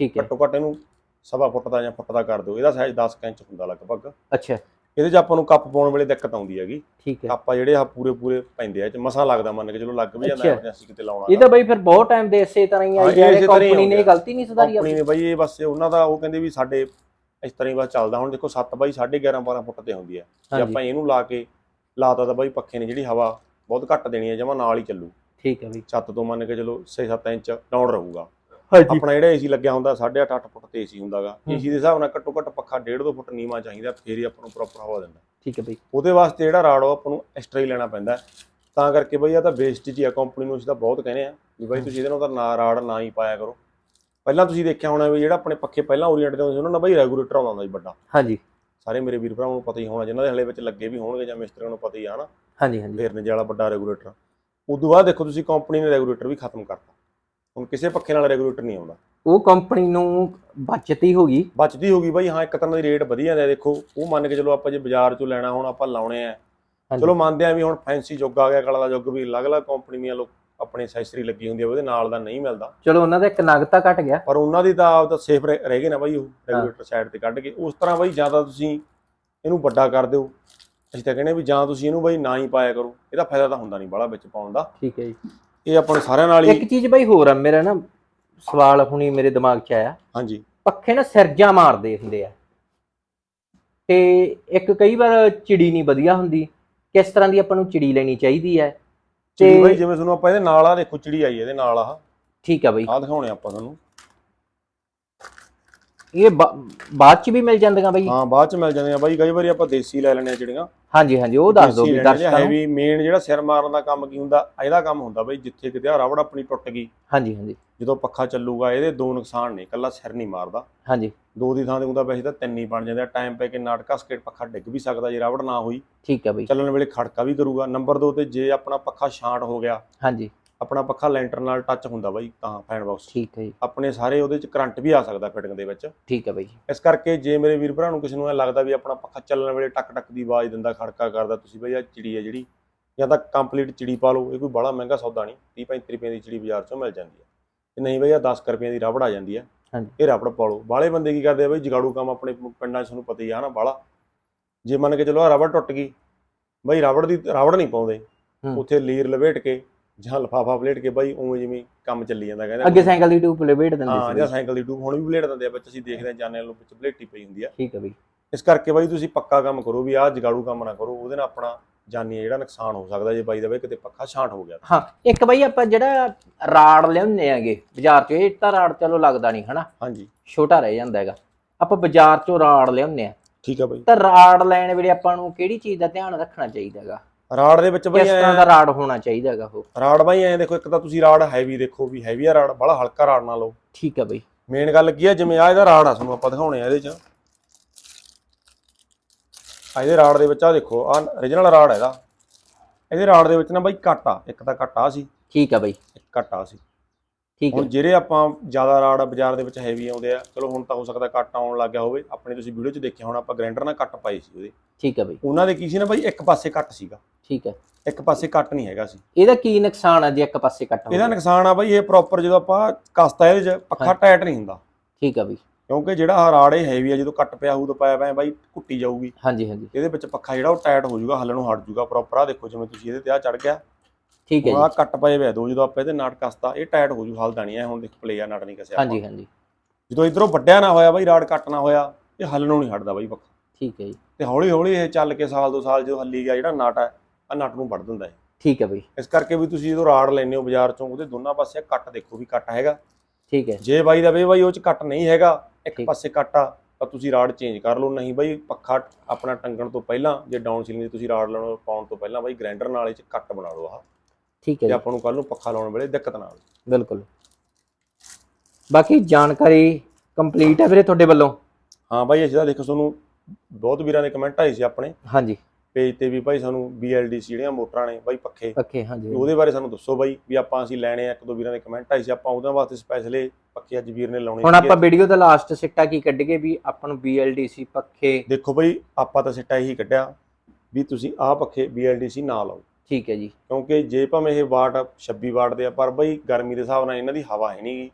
ਠੀਕ ਹੈ। ਘੱਟੋ ਘੱਟ ਇਹਨੂੰ ਸਵਾ ਫੁੱਟ ਦਾ ਜਾਂ ਫੁੱਟ ਦਾ ਕਰ ਦਿਓ। ਇਹਦਾ ਸਾਈਜ਼ 10 ਕੁ ਇੰਚ ਹੁੰਦਾ ਲਗਭਗ। ਅੱਛਾ। ਇਹਦੇ 'ਚ ਆਪਾਂ ਨੂੰ ਕੱਪ ਪਾਉਣ ਵੇਲੇ ਦਿੱਕਤ ਆਉਂਦੀ ਹੈਗੀ। ਠੀਕ ਹੈ। ਕੱਪ ਆ ਜਿਹੜੇ ਆ ਪੂਰੇ ਪੂਰੇ ਪੈਂਦੇ ਆ 'ਚ ਮਸਾਂ ਲੱਗਦਾ ਮੰਨ ਕੇ ਚਲੋ ਲੱਗ ਵੀ ਜਾਂਦਾ। ਐਮਰਜੈਂਸੀ ਕਿਤੇ ਲਾਉਣਾ ਇਹ ਤਾਂ ਬਈ ਫਿਰ ਬਹੁਤ ਟਾਈਮ ਦੇ ਇਸੇ ਤਰ੍ਹਾਂ ਹੀ ਆਈ ਜਾ ਕੰਪਨੀ ਨੇ। ਗਲਤੀ ਨਹੀਂ ਸੁਧਾਰੀ ਆਪਣੀ? ਨੇ ਬਾਈ ਇਹ ਬਸ ਉਹਨਾਂ ਦਾ ਉਹ ਕਹਿੰਦੇ ਵੀ ਸਾਡੇ ਇਸ ਤਰ੍ਹਾਂ ਹੀ ਬਸ ਚੱਲਦਾ। ਹੁਣ ਦੇਖੋ 7 ਬਾਈ 11.5 12 ਫੁੱਟ ਤੇ ਹੁੰਦੀ ਹੈ ਜੇ ਆਪਾਂ ਇਹਨੂੰ ਲਾ ਕੇ ਲਾਤਾ ਤਾਂ ਬਾਈ ਪੱਖੇ ਨੇ ਜਿਹੜੀ ਹਵਾ ਬਹੁਤ ਘੱਟ ਦੇਣੀ ਹੈ ਜਮਾ ਨਾਲ ਹੀ ਚੱਲੂ। ਠੀਕ ਹੈ ਬਈ। ਛੱਤ ਤੋਂ ਮੰਨ ਕੇ ਚਲੋ 6-7 ਇੰਚ ਡਾਊਨ ਰਹੂਗਾ। ਹਾਂਜੀ। ਆਪਣਾ ਜਿਹੜਾ ਏਸੀ ਲੱਗਿਆ ਹੁੰਦਾ 8.5 8 ਫੁੱਟ ਤੇ ਏਸੀ ਹੁੰਦਾਗਾ। ਏਸੀ ਦੇ ਹਿਸਾਬ ਨਾਲ ਘੱਟੋ ਘੱਟ ਪੱਖਾ 1.5 ਫੁੱਟ ਨੀਵਾਂ ਚਾਹੀਦਾ ਫੇਰ ਹੀ ਆਪਾਂ ਨੂੰ ਪ੍ਰੋਪਰ ਹਵਾ ਦਿੰਦਾ। ਠੀਕ ਹੈ ਬਈ। ਉਹਦੇ ਵਾਸਤੇ ਜਿਹੜਾ ਰਾਡ ਉਹ ਆਪਾਂ ਨੂੰ ਐਕਸਟਰਾ ਹੀ ਲੈਣਾ ਪੈਂਦਾ। ਤਾਂ ਕਰਕੇ ਬਈ ਆ ਤਾਂ ਵੇਸਟੇਜ ਹੀ ਆ ਕੰਪਨੀ ਨੂੰ ਅਸੀਂ ਤਾਂ ਬਹੁਤ ਕਹਿੰਦੇ ਆ ਵੀ ਬਾਈ। ਤੁਸੀਂ ਇਹਦੇ ਨਾਲ ਤਾਂ ਨਾ ਰਾਡ ਨਾ ਹੀ ਪਾਇਆ ਕਰੋ। ਪਹਿਲਾਂ ਤੁਸੀਂ ਦੇਖਿਆ ਹੋਣਾ ਵੀ ਜਿਹੜਾ ਆਪਣੇ ਪੱਖੇ ਪਹਿਲਾਂ ਓਰੀਐਂਟ ਦੇ ਹੁੰਦੇ ਸੀ ਉਹਨਾਂ ਨਾਲ ਬਾਈ ਰੈਗੂਲੇਟਰ ਆਉਂਦਾ ਹੁੰਦਾ ਸੀ ਵੱਡਾ। ਹਾਂਜੀ। ਸਾਰੇ ਮੇਰੇ ਵੀਰ ਭਰਾਵਾਂ ਨੂੰ ਪਤਾ ਹੀ ਹੋਣਾ ਜਿਨ੍ਹਾਂ ਦੇ ਹਲੇ ਵਿੱਚ ਲੱਗੇ ਵੀ ਹੋਣਗੇ ਜਾਂ ਮਿਸਤਰੀਆਂ ਨੂੰ ਪਤਾ ਹੀ ਆ ਨਾ। ਹਾਂਜੀ ਹਾਂਜੀ। ਫੇਰਨੇ ਵਾਲਾ ਵੱਡਾ ਰੈਗੂਲੇਟਰ। ਉਦੋਂ ਬਾਅਦ ਦੇਖੋ ਤੁਸੀਂ ਕੰਪਨੀ ਨੇ ਰੈਗੂਲੇਟਰ ਵੀ ਖਤਮ ਕਰਤਾ। ਹੁਣ ਕਿਸੇ ਪੱਖੇ ਨਾਲ ਰੈਗੂਲੇਟਰ ਨਹੀਂ ਆਉਂਦਾ। ਉਹ ਕੰਪਨੀ ਨੂੰ ਬਚਤ ਹੀ ਹੋ ਗਈ। ਬਚਦੀ ਹੋਗੀ ਬਾਈ ਹਾਂ ਇੱਕ ਤਰ੍ਹਾਂ ਦੀ ਰੇਟ ਵਧੀਆ ਨੇ ਦੇਖੋ। ਉਹ ਮੰਨ ਕੇ ਚਲੋ ਆਪਾਂ ਜੇ ਬਾਜ਼ਾਰ ਚੋਂ ਲੈਣਾ ਹੁਣ ਆਪਾਂ ਲਾਉਣੇ ਆ। ਚਲੋ ਮੰਨਦੇ ਆ ਵੀ ਹੁਣ ਫੈਂਸੀ ਯੁੱਗ ਆ ਗਿਆ ਕਲਾ ਦਾ ਯੁੱਗ ਵੀ ਅਲੱਗ-ਅਲੱਗ ਕੰਪਨੀ ਦੀਆਂ ਲੋਕ ਆਪਣੀ ਐਕਸੈਸਰੀ ਲੱਗੀ ਹੁੰਦੀ ਆ ਉਹਦੇ ਨਾਲ ਦਾ ਨਹੀਂ ਮਿਲਦਾ। ਚਲੋ ਉਹਨਾਂ ਦਾ ਇੱਕ ਨਗਤਾ ਘਟ ਗਿਆ। ਪਰ ਉਹਨਾਂ ਦੀ ਤਾਂ ਆਪ ਤਾਂ ਸੇਫ ਰਹਿ ਗਏ ਨਾ ਬਾਈ ਉਹ ਰੈਗੂਲੇਟਰ ਸਾਈਡ ਤੇ ਕੱਢ ਕੇ। ਉਸ ਤਰ੍ਹਾਂ ਬਾਈ ਜ਼ਿਆਦਾ ਤੁਸੀਂ ਇਹਨੂੰ ਵੱਡਾ ਕਰ ਦਿਓ। ਅਸੀਂ ਤਾਂ ਕਹਿੰਦੇ ਵੀ ਜਾਂ ਤੁਸੀਂ ਇਹਨੂੰ ਬਾਈ ਨਾ ਹੀ ਪਾਇਆ ਕਰੋ। ਇਹਦਾ ਫਾਇਦਾ ਤਾਂ ਹੁੰਦਾ ਨਹੀਂ ਬਾਹਲਾ ਵਿੱਚ ਪਾਉਣ ਦਾ। ਠੀਕ ਹੈ ਜੀ। ਇਹ ਆਪਾਂ ਨੂੰ ਸਾਰਿਆਂ ਨਾਲ ਹੀ ਇੱਕ ਚੀਜ਼ ਬਾਈ ਹੋਰ ਆ ਮੇਰਾ ਨਾ ਸਵਾਲ ਹੁਣੀ ਮੇਰੇ ਦਿਮਾਗ 'ਚ ਆਇਆ। ਹਾਂਜੀ। ਪੱਖੇ ਨਾ ਸਿਰਜਾ ਮਾਰਦੇ ਹੁੰਦੇ ਆ। ਤੇ ਇੱਕ ਕਈ ਵਾਰ ਚਿੜੀ ਨਹੀਂ ਵਧੀਆ ਹੁੰਦੀ। ਕਿਸ ਤਰ੍ਹਾਂ ਦੀ ਆਪਾਂ ਨੂੰ ਚਿੜੀ ਲੈਣੀ ਚਾਹੀਦੀ ਹੈ? ਤੇ- ਬਾਈ ਜਿਵੇਂ ਤੁਹਾਨੂੰ ਆਪਾਂ ਇਹਦੇ ਨਾਲ ਆ ਦੇਖੋ ਚਿੜੀ ਆਈ ਇਹਦੇ ਨਾਲ ਆਹ ਠੀਕ ਆ ਬਾਈ। ਆਹ ਦਿਖਾਉਣੇ ਆਪਾਂ ਤੁਹਾਨੂੰ। ਇਹ ਬਾ- ਬਾਅਦ 'ਚ ਵੀ ਮਿਲ ਜਾਂਦੀਆਂ ਬਾਈ? ਹਾਂ ਬਾਅਦ ਚ ਮਿਲ ਜਾਂਦੇ ਆ ਬਾਈ ਕਈ ਵਾਰੀ ਆਪਾਂ ਦੇਸੀ ਲੈ ਲੈਣੇ ਆ ਜਿਹੜੀਆਂ। ਹਾਂਜੀ ਹਾਂਜੀ ਉਹ ਦੱਸ ਦਿਓ ਵੀ ਦਰਸ਼ਕਾਂ ਨੂੰ। ਹੈਵੀ ਮੇਨ ਜਿਹੜਾ ਸਿਰ ਮਾਰਨ ਦਾ ਕੰਮ ਕੀ ਹੁੰਦਾ ਇਹਦਾ ਕੰਮ ਹੁੰਦਾ ਬਾਈ ਜਿੱਥੇ ਕਿਤੇ ਆਹ ਰਬੜ ਆਪਣੀ ਟੁੱਟ ਗਈ। ਹਾਂਜੀ ਹਾਂਜੀ। ਜਦੋਂ ਪੱਖਾ ਚੱਲੂਗਾ ਇਹਦੇ ਦੋ ਨੁਕਸਾਨ ਨੇ ਇਕੱਲਾ ਸਿਰ ਨਹੀਂ ਮਾਰਦਾ। ਹਾਂਜੀ। ਦੋ ਦੀ ਥਾਂ ਤੇ ਹੁੰਦਾ ਵੈਸੇ ਤਾਂ ਤਿੰਨ ਹੀ ਬਣ ਜਾਂਦੇ ਆ ਟਾਈਮ ਪੈ ਕੇ ਨਾਟਕਾ ਸਕੇਟ ਪੱਖਾ ਡਿੱਗ ਵੀ ਸਕਦਾ ਜੇ ਰਬੜ ਨਾ ਹੋਈ। ਠੀਕ ਆ ਬਾਈ। ਚੱਲਣ ਵੇਲੇ ਖੜਕਾ ਵੀ ਕਰੂਗਾ। ਨੰਬਰ 2 ਤੇ ਜੇ ਆਪਣਾ ਪੱਖਾ ਛਾਂਟ ਹੋ ਗਿਆ ਹਾਂਜੀ। ਆਪਣਾ ਪੱਖਾ ਲੈਂਟਰ ਨਾਲ ਟੱਚ ਹੁੰਦਾ ਬਾਈ ਤਾਂ ਫੈਨ ਬਾਕਸ ਠੀਕ ਹੈ ਜੀ। ਆਪਣੇ ਸਾਰੇ ਉਹਦੇ ਚ ਕਰੰਟ ਵੀ ਆ ਸਕਦਾ ਫਿਟਿੰਗ ਦੇ ਵਿੱਚ। ਠੀਕ ਆ ਬਾਈ ਇਸ ਕਰਕੇ ਜੇ ਮੇਰੇ ਵੀਰ ਭਰਾ ਨੂੰ ਕਿਸੇ ਨੂੰ ਇਹ ਲੱਗਦਾ ਵੀ ਆਪਣਾ ਪੱਖਾ ਚੱਲਣ ਵੇਲੇ ਟਕ ਟਕ ਦੀ ਆਵਾਜ਼ ਦਿੰਦਾ ਖੜਕਾ ਕਰਦਾ ਤੁਸੀਂ ਬਈ ਆ ਚਿੜੀ ਹੈ ਜਿਹੜੀ ਜਾਂ ਤਾਂ ਕੰਪਲੀਟ ਚਿੜੀ ਪਾ ਲਓ ਇਹ ਕੋਈ ਬੜਾ ਮਹਿੰਗਾ ਸੌਦਾ ਨਹੀਂ। 30 35 ਰੁਪਏ ਦੀ ਚਿੜੀ ਬਾਜ਼ਾਰ ਚੋਂ ਮਿਲ ਜਾਂਦੀ ਹੈ। ਤੇ ਨਹੀਂ ਬਈ ਆ 10 ਕੁ ਰੁਪਏ ਦੀ ਰਬੜ ਆ ਜਾਂਦੀ ਹੈ। ਇਹ ਰਬੜ ਪਾ ਲਓ। ਬਾਲੇ ਬੰਦੇ ਕੀ ਕਰਦੇ ਆ ਬਈ ਜਗਾੜੂ ਕੰਮ ਆਪਣੇ ਪਿੰਡਾਂ 'ਚ ਤੁਹਾਨੂੰ ਪਤਾ ਹੀ ਆ ਨਾ ਬਾਲਾ ਜੇ ਮੰਨ ਕੇ ਚਲੋ ਆ ਰਬੜ ਟੁੱਟ ਗਈ ਬਈ ਰਬੜ ਦੀ ਰਬੜ ਨਹੀਂ ਪਾਉਂਦੇ। ਹੂੰ। ਉੱਥੇ ਲੀਰ ਲਵੇਟ ਕੇ ਜਾਂ ਲਫਾਫਾ ਪਲੇਟ ਕੇ ਬਈ ਉਵੇਂ ਜਿਵੇਂ ਕੰਮ ਚੱਲੀ ਜਾਂਦਾ ਕਹਿੰਦੇ ਅੱਗੇ ਸਾਈਕਲ ਦੀ ਟਿਊਬ ਲਪੇਟ ਦਿੰਦੇ ਹਾਂ ਜਾਂ। ਸਾਈਕਲ ਦੀ ਟੂਬ ਹੁਣ ਵੀ ਪਲੇਟ ਦਿੰਦੇ ਆ ਵਿੱਚ ਅਸੀਂ ਦੇਖਦੇ ਆ ਜਾਣੇ ਨੂੰ ਵਿੱਚ ਪਲੇਟੀ ਪਈ ਹੁੰਦੀ ਆ। ਠੀਕ ਆ ਬਾਈ। ਇਸ ਕਰਕੇ ਬਾਈ ਤੁਸੀਂ ਪੱਕਾ ਕੰਮ ਕਰੋ ਵੀ ਆਹ ਜਗਾੜੂ ਕੰਮ ਨਾ ਕਰੋ ਉਹਦੇ ਨਾਲ ਆਪਣਾ ਜਾਨੀ ਜਿਹੜਾ ਨੁਕਸਾਨ ਹੋ ਸਕਦਾ ਜੇ ਬਾਈ ਦਾ ਬਈ ਕਿਤੇ ਪੱਖਾ ਛਾਂਟ ਹੋ ਗਿਆ। ਹਾਂ ਇੱਕ ਬਾਈ ਆਪਾਂ ਜਿਹੜਾ ਰਾੜ ਲਿਆਉਂਦੇ ਆਗੇ ਬਾਜ਼ਾਰ 'ਚੋਂ ਇਹ ਤਾਂ ਰਾੜ ਚਲੋ ਲੱਗਦਾ ਨਹੀਂ ਹਨਾ? ਹਾਂਜੀ। ਛੋਟਾ ਰਹਿ ਜਾਂਦਾ ਹੈਗਾ। ਆਪਾਂ ਬਾਜ਼ਾਰ 'ਚੋਂ ਰਾੜ ਲਿਆਉਂਦੇ ਆ। ਠੀਕ ਆ ਬਾਈ। ਤਾਂ ਰਾੜ ਲੈਣ ਵੇਲੇ ਆਪਾਂ ਨੂੰ ਕਿਹੜੀ ਚੀਜ਼ ਦਾ ਧਿਆਨ ਰੱਖਣਾ ਚਾਹੀਦਾ ਹੈਗਾ? ਰਾੜ ਦੇ ਵਿੱਚ ਬਾਈ ਕਿਸ ਤਰ੍ਹਾਂ ਦਾ ਰਾੜ ਹੋਣਾ ਚਾਹੀਦਾ ਹੈਗਾ ਉਹ। ਰਾੜ ਬਾਈ ਐ ਦੇਖੋ ਇੱਕ ਤਾਂ ਤੁਸੀਂ ਰਾੜ ਹੈਵੀ ਦੇਖੋ ਵੀ ਹੈਵੀ ਆ ਰਾੜ ਬੜਾ ਹਲਕਾ ਰਾੜ ਨਾ ਲਓ ਠੀਕ ਆ ਬਾਈ। ਮੇਨ ਗੱਲ ਕੀ ਆ ਜਿਵੇਂ ਆ ਇਹਦਾ ਰਾੜ ਆ ਤੁਹਾਨੂੰ ਆਪਾਂ ਦਿਖਾਉਣੇ ਆ ਇਹਦੇ ਚ। ਆ ਇਹਦੇ ਰਾੜ ਦੇ ਵਿੱਚ ਆ ਦੇਖੋ ਆ origignal ਰਾੜ ਹੈ ਇਹਦਾ। ਇਹਦੇ ਰਾੜ ਦੇ ਵਿੱਚ ਨਾ ਬਾਈ ਕੱਟ ਆ ਇੱਕ ਤਾਂ ਕੱਟ ਆ ਸੀ। ਠੀਕ ਆ ਬਾਈ। ਇੱਕ ਕੱਟ ਆ ਸੀ। ਠੀਕ ਹੁਣ ਹੈ। ਜਿਹੜੇ ਆਪਾਂ ਜ਼ਿਆਦਾ ਰਾੜ ਬਾਜ਼ਾਰ ਦੇ ਵਿੱਚ ਹੈਵੀ ਆਉਂਦੇ ਆ ਚਲੋ ਹੁਣ ਤਾਂ ਹੋ ਸਕਦਾ ਕੱਟ ਆਉਣ ਲੱਗ ਗਿਆ ਹੋਵੇ ਆਪਣੇ ਤੁਸੀਂ ਵੀਡੀਓ 'ਚ ਦੇਖਿਆ ਹੋਣਾ ਆਪਾਂ ਗ੍ਰਾਈਂਡਰ ਨਾਲ ਕੱਟ ਪਾਏ ਸੀ ਉਹਦੇ। ਠੀਕ ਆ ਬਾਈ। ਉਹਨਾਂ ਦੇ ਕੀ ਸੀ ਨਾ ਬਾਈ ਇੱਕ ਪਾਸੇ ਕੱਟ ਸੀਗਾ। ਠੀਕ ਹੈ। ਇੱਕ ਪਾਸੇ ਕੱਟ ਨਹੀਂ ਹੈਗਾ ਸੀ। ਇਹਦਾ ਕੀ ਨੁਕਸਾਨ ਆ ਜੇ ਇੱਕ ਪਾਸੇ ਕੱਟ ਹੋ ਇਹਦਾ? ਨੁਕਸਾਨ ਆ ਬਾਈ ਇਹ ਪ੍ਰੋਪਰ ਜਦੋਂ ਆਪਾਂ ਕਸਤਾ ਇਹਦੇ 'ਚ ਪੱਖਾ ਹਾਂ। ਟਾਈਟ ਨਹੀਂ ਹੁੰਦਾ। ਠੀਕ ਆ ਬਾਈ। ਕਿਉਂਕਿ ਜਿਹੜਾ ਰਾੜ ਇਹ ਹੈਵੀ ਆ ਜਦੋਂ ਕੱਟ ਪਿਆ ਹੋਊ ਤਾਂ ਪਾਇਆ ਪਿਆ ਬਾਈ ਕੁੱਟੀ ਜਾਊਗੀ। ਹਾਂਜੀ ਹਾਂਜੀ। ਇਹਦੇ ਵਿੱਚ ਪੱਖਾ ਜਿਹੜਾ ਉਹ ਟਾਈਟ ਹੋ ਜਾਊਗਾ ਹੱਲਣੋਂ ਹਟ ਜਾਊਗਾ ਪ੍ਰੋਪਰ ਆ ਦੇਖੋ ਜਿਵੇਂ ਤੁਸੀਂ ਇਹਦੇ ਤੇ ਆ ਚੜ ਗਿਆ। ਠੀਕ ਹੈ ਹੁਣ ਆ ਜੀ। ਕੱਟ ਪਏ ਹੋਏ ਦੋ ਜਦੋਂ ਆਪਾਂ ਇਹਦੇ ਨਾਟ ਕਸਤਾ ਇਹ ਟਾਈਟ ਹੋ ਜੂ ਹਲਦਾ ਨਹੀਂ ਐ ਹੁਣ ਦੇਖੋ ਪਲੇ ਆ ਨਟ ਨਹੀਂ ਕਸਿਆ ਹਾਂਜੀ ਹਾਂਜੀ। ਜਦੋਂ ਇਧਰੋਂ ਵੱਡਿਆ ਨਾ ਹੋਇਆ ਬਾਈ ਰਾੜ ਕੱਟ ਨਾ ਹੋਇਆ ਇਹ ਹੱਲਣੋਂ ਨਹੀਂ ਹਟਦਾ ਬਾਈ ਪੱਖਾ। ਠੀਕ ਹੈ ਜੀ। ਤੇ ਹੌਲੀ ਹੌਲੀ ਇਹ ਚੱਲ ਕੇ ਸਾਲ ਦੋ ਸਾਲ ਜਦੋਂ ਹੱਲੀ ਗਿਆ ਜਿਹੜਾ ਨਟ ਹੈ ਆ ਨਟ ਨੂੰ ਵੱਢ ਦਿੰਦਾ ਹੈ ਠੀਕ ਹੈ ਬਾਈ। ਇਸ ਕਰਕੇ ਵੀ ਤੁਸੀਂ ਜਦੋਂ ਰਾੜ ਲੈਨੇ ਹੋ ਬਾਜ਼ਾਰ ਚੋਂ ਉਹਦੇ ਦੋਨਾਂ ਪਾਸੇ ਕੱਟ ਦੇਖੋ ਵੀ ਕੱਟ ਹੈਗਾ। ਠੀਕ ਹੈ। ਜੇ ਬਾਈ ਦਾ ਵੇ ਬਾਈ ਉਹ ਚ ਕੱਟ ਨਹੀਂ ਹੈਗਾ ਇੱਕ। ਪਾਸੇ ਕੱਟ ਆ ਤਾਂ ਤੁਸੀਂ ਰਾੜ ਚੇਂਜ ਕਰ ਲਓ। ਨਹੀਂ ਬਾਈ ਪੱਖਾ ਆਪਣਾ ਟੰਗਣ ਤੋਂ ਪਹਿਲਾਂ ਜੇ ਡਾਊਨ ਸੀਲਿੰਗ ਤੁਸੀਂ ਰਾੜ ਲਾਉਣ ਪਾਉਣ ਤੋਂ ਪਹਿਲਾਂ ਬਾਈ ਗ੍ਰਾਈਂਡਰ ਨਾਲ ਇਹ ਚ ਕੱਟ ਬਣਾ ਲਓ ਆਹ। ਠੀਕ ਹੈ ਤੇ ਜੀ। ਆਪਾਂ ਨੂੰ ਕੱਲ ਨੂੰ ਪੱਖਾ ਲਾਉਣ ਵੇਲੇ ਦਿੱਕਤ ਨਾ ਆਵੇ। ਬਿਲਕੁਲ। ਬਾਕੀ ਜਾਣਕਾਰੀ ਕੰਪਲੀਟ ਹੈ ਵੀਰੇ ਤੁਹਾਡੇ ਵੱਲੋਂ? ਹਾਂ ਬਾਈ ਅਸੀਂ ਤਾਂ ਦੇਖੋ ਤੁਹਾਨੂੰ ਬਹੁਤ ਵੀਰਾਂ ਦੇ ਕਮੈਂਟ ਆਏ ਸੀ ਆਪਣੇ। ਹਾਂਜੀ। ਪੇਜ ਤੇ ਵੀ ਭਾਈ ਸਾਨੂੰ BLDC ਜਿਹੜੀਆਂ ਮੋਟਰਾਂ ਨੇ ਬਾਈ ਪੱਖੇ। ਪੱਕੇ ਹਾਂਜੀ। ਉਹਦੇ ਬਾਰੇ ਸਾਨੂੰ ਦੱਸੋ ਬਾਈ ਵੀ ਆਪਾਂ ਅਸੀਂ ਲੈਣੇ ਆ ਇੱਕ ਦੋ ਵੀਰਾਂ ਦੇ ਕਮੈਂਟ ਆਏ ਸੀ ਆਪਾਂ ਉਹਦੇ ਵਾਸਤੇ ਸਪੈਸ਼ਲੀ ਪੱਖੇ ਅੱਜ ਵੀਰ ਨੇ ਲਾਉਣੇ ਹੁਣ ਸੀਗੇ। ਆਪਾਂ ਵੀਡੀਓ ਦਾ ਲਾਸਟ ਸਿੱਟਾ ਕੀ ਕੱਢੀਏ ਵੀ ਆਪਾਂ ਨੂੰ BLDC ਪੱਖੇ ਦੇਖੋ ਬਈ ਆਪਾਂ ਤਾਂ ਸਿੱਟਾ ਇਹੀ ਕੱਢਿਆ ਵੀ ਤੁਸੀਂ ਆਹ ਪੱਖੇ BLDC ਨਾ ਲਾਓ। ਠੀਕ ਹੈ ਜੀ। ਕਿਉਂਕਿ ਜੇ ਭਾਵੇਂ ਇਹ ਵਾਟ 26 ਵਾਟ ਦੇ ਆ ਪਰ ਬਈ ਗਰਮੀ ਦੇ ਹਿਸਾਬ ਨਾਲ ਇਹਨਾਂ ਦੀ ਹਵਾ ਹੈ ਨਹੀਂਗੀ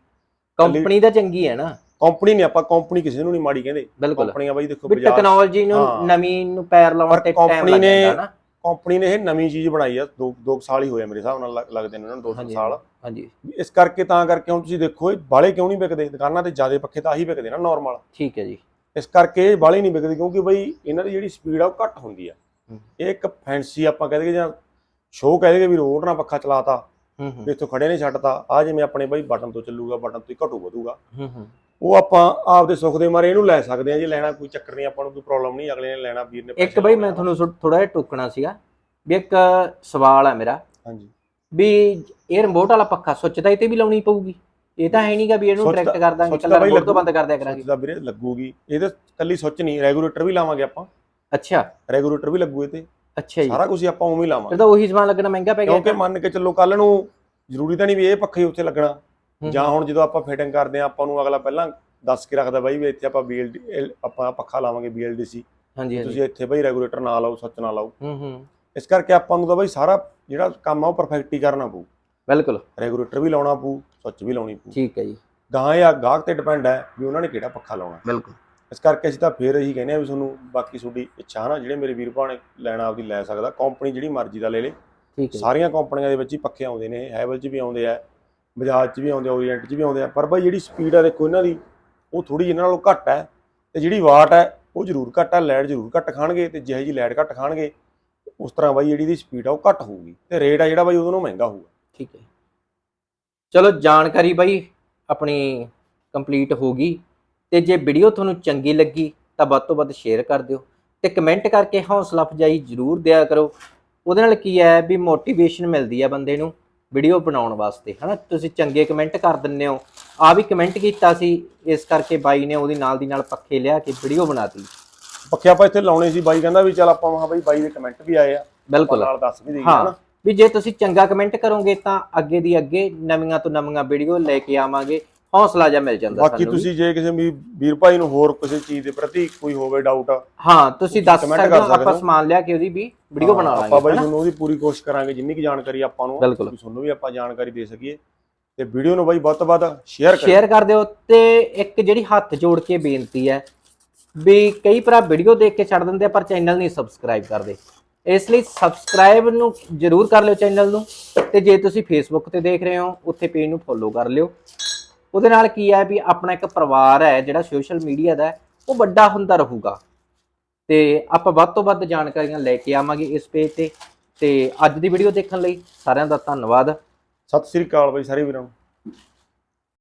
ਕੰਪਨੀ ਤਾਂ ਚੰਗੀ ਹੈ ਨਾ। ਕੰਪਨੀ ਨਹੀਂ ਆਪਾਂ ਕੰਪਨੀ ਕਿਸੇ ਨੂੰ ਨਹੀਂ ਮਾੜੀ ਕਹਿੰਦੇ। ਕੰਪਨੀਆਂ ਬਾਈ ਦੇਖੋ ਬਾਜ਼ਾਰ ਟੈਕਨੋਲੋਜੀ ਨੂੰ। ਨਵੀਂ ਨੂੰ ਪੈਰ ਲਾਉਣ ਤੇ ਟਾਈਮ ਲੱਗ ਨੇ- ਜਾਂਦਾ ਨਾ। ਕੰਪਨੀ ਨੇ ਇਹ ਨਵੀਂ ਚੀਜ਼ ਬਣਾਈ ਆ ਦੋ ਦੋ ਕੁ ਸਾਲ ਹੀ ਹੋਏ ਮੇਰੇ ਹਿਸਾਬ ਨਾਲ ਲੱਗ- ਲੱਗਦੇ ਨੇ ਉਹਨਾਂ ਨੂੰ ਦੋ ਤਿੰਨ ਹਾਂਜੀ, ਸਾਲ। ਹਾਂਜੀ। ਇਸ ਕਰਕੇ ਤਾਂ ਕਰਕੇ ਹੁਣ ਤੁਸੀਂ ਦੇਖੋ ਇਹ ਬਾਲੇ ਕਿਉਂ ਨਹੀਂ ਵਿਕਦੇ? ਦੁਕਾਨਾਂ ਤੇ ਜ਼ਿਆਦਾ ਪੱਖੇ ਤਾਂ ਆਹੀ ਵਿਕਦੇ ਨਾ ਨਾਰਮਲ ਠੀਕ ਹੈ ਜੀ। ਇਸ ਕਰਕੇ ਇਹ ਬਾਲੇ ਨਹੀਂ ਵਿਕਦੇ ਕਿਉਂਕਿ ਬਈ ਇਹਨਾਂ ਦੀ ਜਿਹੜੀ ਸਪੀਡ ਆ ਉਹ ਘੱਟ ਹੁੰਦੀ ਆ। ਇਹ ਇੱਕ ਫੈਂਸੀ ਆਪਾਂ ਕਹਦੇ ਜਾਂ ਸ਼ੋਅ ਕਹਦੇ ਵੀ ਰੋਡ ਨਾਲ ਪੱਖਾ ਚਲਾਤਾ ਹੂੰ ਹੂੰ। ਵੀ ਇੱਥੋਂ ਖੜੇ ਨਹੀਂ ਛੱਡਤਾ। ਆ ਜਿਵੇਂ ਆਪਣੇ ਬਈ ਬਟਨ ਤੋਂ ਚੱਲੂਗਾ ਬਟਨ ਤੋਂ ਹੀ ਘਟੂ ਵਧੂਗਾ। ਹੂੰ ਹੂੰ। ਉਹ ਆਪਾਂ ਆਪਦੇ ਸੁੱਖ ਦੇ ਮਾਰੇ ਇਹਨੂੰ ਲੈ ਸਕਦੇ ਆ ਜੇ ਲੈਣਾ ਕੋਈ ਚੱਕਰ ਨਹੀਂ ਆਪਾਂ ਨੂੰ ਕੋਈ ਪ੍ਰੋਬਲਮ ਨਹੀਂ ਅਗਲੇ ਨੇ ਲੈਣਾ ਵੀਰ ਨੇ ਇੱਕ ਬਈ ਮੈਂ ਆ। ਤੁਹਾਨੂੰ ਥੋੜਾ ਜਿਹਾ ਟੋਕਣਾ ਸੀਗਾ ਵੀ ਇੱਕ ਸਵਾਲ ਹੈ ਮੇਰਾ। ਹਾਂਜੀ। ਵੀ ਇਹ ਰਿਮੋਟ ਵਾਲਾ ਪੱਖਾ ਸੁੱਚ ਤਾਂ ਇਹ ਤੇ ਵੀ ਲਾਉਣੀ ਪਊਗੀ? ਇਹ ਤਾਂ ਹੈ ਨਹੀਂਗਾ ਵੀ ਇਹਨੂੰ ਡਾਇਰੈਕਟ ਕਰ ਦਾਂਗੇ ਕੱਲਾ ਰਿਮੋਟ ਤੋਂ। ਬੰਦ ਕਰ ਦਿਆ ਕਰਾਂਗੇ। ਸੁੱਚ ਵੀਰੇ ਲੱਗੂਗੀ। ਇਹਦੇ ਕੱਲੀ ਸੁੱਚ ਨਹੀਂ ਰੈਗੂਲੇਟਰ ਵੀ ਲਾਵਾਂਗੇ ਆਪਾਂ। ਅੱਛਾ। ਰੈਗੂਲੇਟਰ ਵੀ ਲੱਗੂ ਇਹ ਤੇ। ਅੱਛਾ ਜੀ। ਸਾਰਾ ਕੁਝ ਆਪਾਂ ਉਵੇਂ ਹੀ ਲਾਵਾਂਗੇ। ਫਿਰ ਤਾਂ ਉਹੀ ਸਮਾਨ ਲੱਗਣਾ ਮਹਿੰਗਾ ਪੈ ਗਿਆ ਕਿਉਂਕਿ ਮੰਨ ਕੇ ਚੱਲੋ ਕੱਲ ਨੂੰ ਜ਼ਰੂਰੀ ਤਾਂ ਨਹੀਂ ਵੀ ਇਹ ਪੱਖਾ ਹੀ ਉੱਥੇ ਲੱਗਣਾ। ਜਾਂ ਹੁਣ ਜਦੋਂ ਆਪਾਂ ਫਿਟਿੰਗ ਕਰਦੇ ਆ ਆਪਾਂ ਨੂੰ ਅਗਲਾ ਪਹਿਲਾਂ ਦੱਸ ਕੇ ਰੱਖਦਾ ਬਾਈ ਵੀ ਇੱਥੇ ਆਪਾਂ BLD ਆਪਾਂ ਪੱਖਾ ਲਾਵਾਂਗੇ BLDC ਹਾਂਜੀ ਹਾਂਜੀ। ਤੁਸੀਂ ਇੱਥੇ ਬਾਈ ਰੈਗੂਲੇਟਰ ਨਾ ਲਾਓ ਸੱਚ ਨਾ ਲਾਓ। ਹੂੰ ਹੂੰ। ਇਸ ਕਰਕੇ ਆਪਾਂ ਨੂੰ ਤਾਂ ਬਾਈ ਸਾਰਾ ਜਿਹੜਾ ਕੰਮ ਆ ਉਹ ਪਰਫੈਕਟ ਹੀ ਕਰਨਾ ਪਊ। ਬਿਲਕੁਲ। ਰੈਗੂਲੇਟਰ ਵੀ ਲਾਉਣਾ ਪਊ ਸੱਚ ਵੀ ਲਾਉਣੀ ਪਊ। ਠੀਕ ਹੈ ਜੀ। ਗਾਂ ਆ ਗਾਹਕ ਤੇ ਡਿਪੈਂਡ ਹੈ ਵੀ ਉਹਨਾਂ ਨੇ ਕਿਹੜਾ ਪੱਖਾ ਲਾਉਣਾ। ਬਿਲਕੁਲ। ਇਸ ਕਰਕੇ ਅਸੀਂ ਤਾਂ ਫੇਰ ਇਹੀ ਕਹਿੰਦੇ ਆ ਵੀ ਤੁਹਾਨੂੰ ਬਾਕੀ ਤੁਹਾਡੀ ਇੱਛਾ ਨਾ ਜਿਹੜੇ ਮੇਰੇ ਵੀਰ ਭਰਾ ਨੇ ਲੈਣਾ ਆਪਦੀ ਲੈ ਸਕਦਾ ਕੰਪਨੀ ਜਿਹੜੀ ਮਰਜ਼ੀ ਦਾ ਲੈ ਲੇ। ਠੀਕ ਹੈ। ਸਾਰੀਆਂ ਕੰਪਨੀਆਂ ਦੇ ਵਿੱਚ ਹੀ ਪੱਖੇ ਆਉਂਦੇ ਨੇ ਹੈਵਲ 'ਚ ਵੀ ਆਉਂਦੇ ਆ ਬਜਾਜ 'ਚ ਵੀ ਆਉਂਦੇ ਆ ਓਰੀਐਂਟ 'ਚ ਵੀ ਆਉਂਦੇ ਆ ਪਰ ਬਾਈ ਜਿਹੜੀ ਸਪੀਡ ਆ ਦੇਖੋ ਇਹਨਾਂ ਦੀ ਉਹ ਥੋੜੀ ਇਹਨਾਂ ਨਾਲੋਂ ਘੱਟ ਹੈ। ਤੇ ਜਿਹੜੀ ਵਾਟ ਹੈ ਉਹ ਜ਼ਰੂਰ ਘੱਟ ਹੈ ਲਾਈਟ ਜ਼ਰੂਰ ਘੱਟ ਖਾਣਗੇ ਤੇ ਜਿਹੇ ਜੀ ਲਾਈਟ ਘੱਟ ਖਾਣਗੇ ਉਸ ਤਰ੍ਹਾਂ ਬਾਈ ਜਿਹੜੀ ਦੀ ਸਪੀਡ ਆ ਉਹ ਘੱਟ ਹੋਊਗੀ। ਤੇ ਰੇਟ ਆ ਜਿਹੜਾ ਬਾਈ ਉਹਦੋਂ ਮਹਿੰਗਾ ਹੋਊਗਾ। ਠੀਕ ਹੈ। ਚਲੋ ਜਾਣਕਾਰੀ ਬਾਈ ਆਪਣੀ ਕੰਪਲੀਟ ਹੋ ਗਈ। ਤੇ ਜੇ ਵੀਡੀਓ ਤੁਹਾਨੂੰ ਚੰਗੀ ਲੱਗੀ ਤਾਂ ਵੱਧ ਤੋਂ ਵੱਧ ਸ਼ੇਅਰ ਕਰ ਦਿਓ ਤੇ ਕਮੈਂਟ ਕਰਕੇ ਹੌਸਲਾ ਅਫਜਾਈ ਜ਼ਰੂਰ ਦਿਆ ਕਰੋ। ਉਹਦੇ ਨਾਲ ਕੀ ਹੈ ਵੀ ਮੋਟੀਵੇਸ਼ਨ ਮਿਲਦੀ ਹੈ ਬੰਦੇ ਨੂੰ ਵੀਡੀਓ ਬਣਾਉਣ ਵਾਸਤੇ ਹਨਾ? ਤੁਸੀਂ ਚੰਗੇ ਕਮੈਂਟ ਕਰ ਦਿੰਦੇ ਹੋ। ਆ ਵੀ ਕਮੈਂਟ ਕੀਤਾ ਸੀ ਇਸ ਕਰਕੇ ਬਾਈ ਨੇ ਉਹਦੀ ਨਾਲ ਦੀ ਨਾਲ ਪੱਖੇ ਲਿਆ ਕੇ ਵੀਡੀਓ ਬਣਾਤੀ ਪੱਖੇ ਆਪਾਂ ਇੱਥੇ ਲਾਉਣੇ ਸੀ ਬਾਈ ਕਹਿੰਦਾ ਵੀ ਚੱਲ ਆਪਾਂ ਮਹਾ ਬਾਈ ਬਾਈ ਦੇ ਕਮੈਂਟ ਵੀ ਆਏ ਆ। ਬਿਲਕੁਲ। ਨਾਲ ਦੱਸ ਵੀ ਦੇਈਏ ਹਨਾ? ਵੀ ਜੇ ਤੁਸੀਂ ਚੰਗਾ ਕਮੈਂਟ ਕਰੋਗੇ ਤਾਂ ਅੱਗੇ ਦੀ ਅੱਗੇ ਨਵੀਆਂ ਤੋਂ ਨਵੀਆਂ ਵੀਡੀਓ ਲੈ ਕੇ ਆਵਾਂਗੇ। ਹੌਸਲਾ ਜਿਹਾ ਮਿਲ ਜਾਂਦਾ ਬਾਕੀ ਸਾਨੂੰ ਵੀ। ਤੁਸੀਂ ਜੇ ਕਿਸੇ ਵੀ ਵੀਰ ਭਾਈ ਨੂੰ ਹੋਰ ਕਿਸੇ ਚੀਜ਼ ਦੇ ਪ੍ਰਤੀ ਕੋਈ ਹੋਵੇ ਡਾਊਟ ਹਾਂ ਤੁਸੀਂ ਦੱਸ ਸਕਦੇ ਹੋ ਆਪਾਂ। ਸਮਾਨ ਲਿਆ ਕੇ ਉਹਦੀ ਵੀ ਵੀਡੀਓ ਬਣਾ ਆਪਾਂ ਲਾਂਗੇ ਬਾਈ ਹਨਾ? ਤੁਹਾਨੂੰ ਉਹਦੀ ਪੂਰੀ ਕੋਸ਼ਿਸ਼ ਕਰਾਂਗੇ ਜਿੰਨੀ ਕੀ ਜਾਣਕਾਰੀ ਆਪਾਂ ਨੂੰ ਤੁਹਾਨੂੰ ਵੀ ਆਪਾਂ ਜਾਣਕਾਰੀ ਦੇ ਸਕੀਏ ਤੇ ਵੀਡੀਓ ਨੂੰ ਬਾਈ ਵੱਧ ਤੋਂ ਵੱਧ ਸ਼ੇਅਰ ਕਰੋ ਸ਼ੇਅਰ ਕਰ ਦਿਓ ਤੇ ਇੱਕ ਜਿਹੜੀ ਹੱਥ ਜੋੜ ਕੇ ਬੇਨਤੀ ਹੈ ਵੀ ਕਈ ਭਰਾ ਵੀਡੀਓ ਦੇਖ ਕੇ ਛੱਡ ਦਿੰਦੇ ਆ ਪਰ ਚੈਨਲ ਨਹੀਂ ਸਬਸਕ੍ਰਾਈਬ ਕਰਦੇ ਇਸ ਲਈ ਸਬਸਕ੍ਰਾਈਬ ਨੂੰ ਜਰੂਰ ਕਰ ਲਿਓ ਚੈਨਲ ਨੂੰ ਤੇ ਜੇ ਤੁਸੀਂ ਫੇਸਬੁੱਕ ਤੇ ਦੇਖ ਰਹੇ ਹੋ ਉੱਥੇ ਪੇਜ ਨੂੰ ਫੋਲੋ ਕਰ ਲਿਓ ਉਹਦੇ ਨਾਲ ਕੀ ਹੈ ਵੀ ਆਪਣਾ ਇੱਕ ਪਰਿਵਾਰ ਹੈ ਜਿਹੜਾ ਸੋਸ਼ਲ ਮੀਡੀਆ ਦਾ ਉਹ ਵੱਡਾ ਹੁੰਦਾ ਰਹੂਗਾ। ਤੇ ਆਪਾਂ ਵੱਧ ਤੋਂ ਵੱਧ ਜਾਣਕਾਰੀਆਂ ਲੈ ਕੇ ਆਵਾਂਗੇ ਇਸ ਪੇਜ ਤੇ। ਤੇ ਅੱਜ ਦੀ ਵੀਡੀਓ ਦੇਖਣ ਲਈ ਸਾਰਿਆਂ ਦਾ ਧੰਨਵਾਦ। ਸਤਿ ਸ੍ਰੀ ਅਕਾਲ ਬਾਈ, ਸਾਰੇ ਵੀਰਾਂ ਨੂੰ।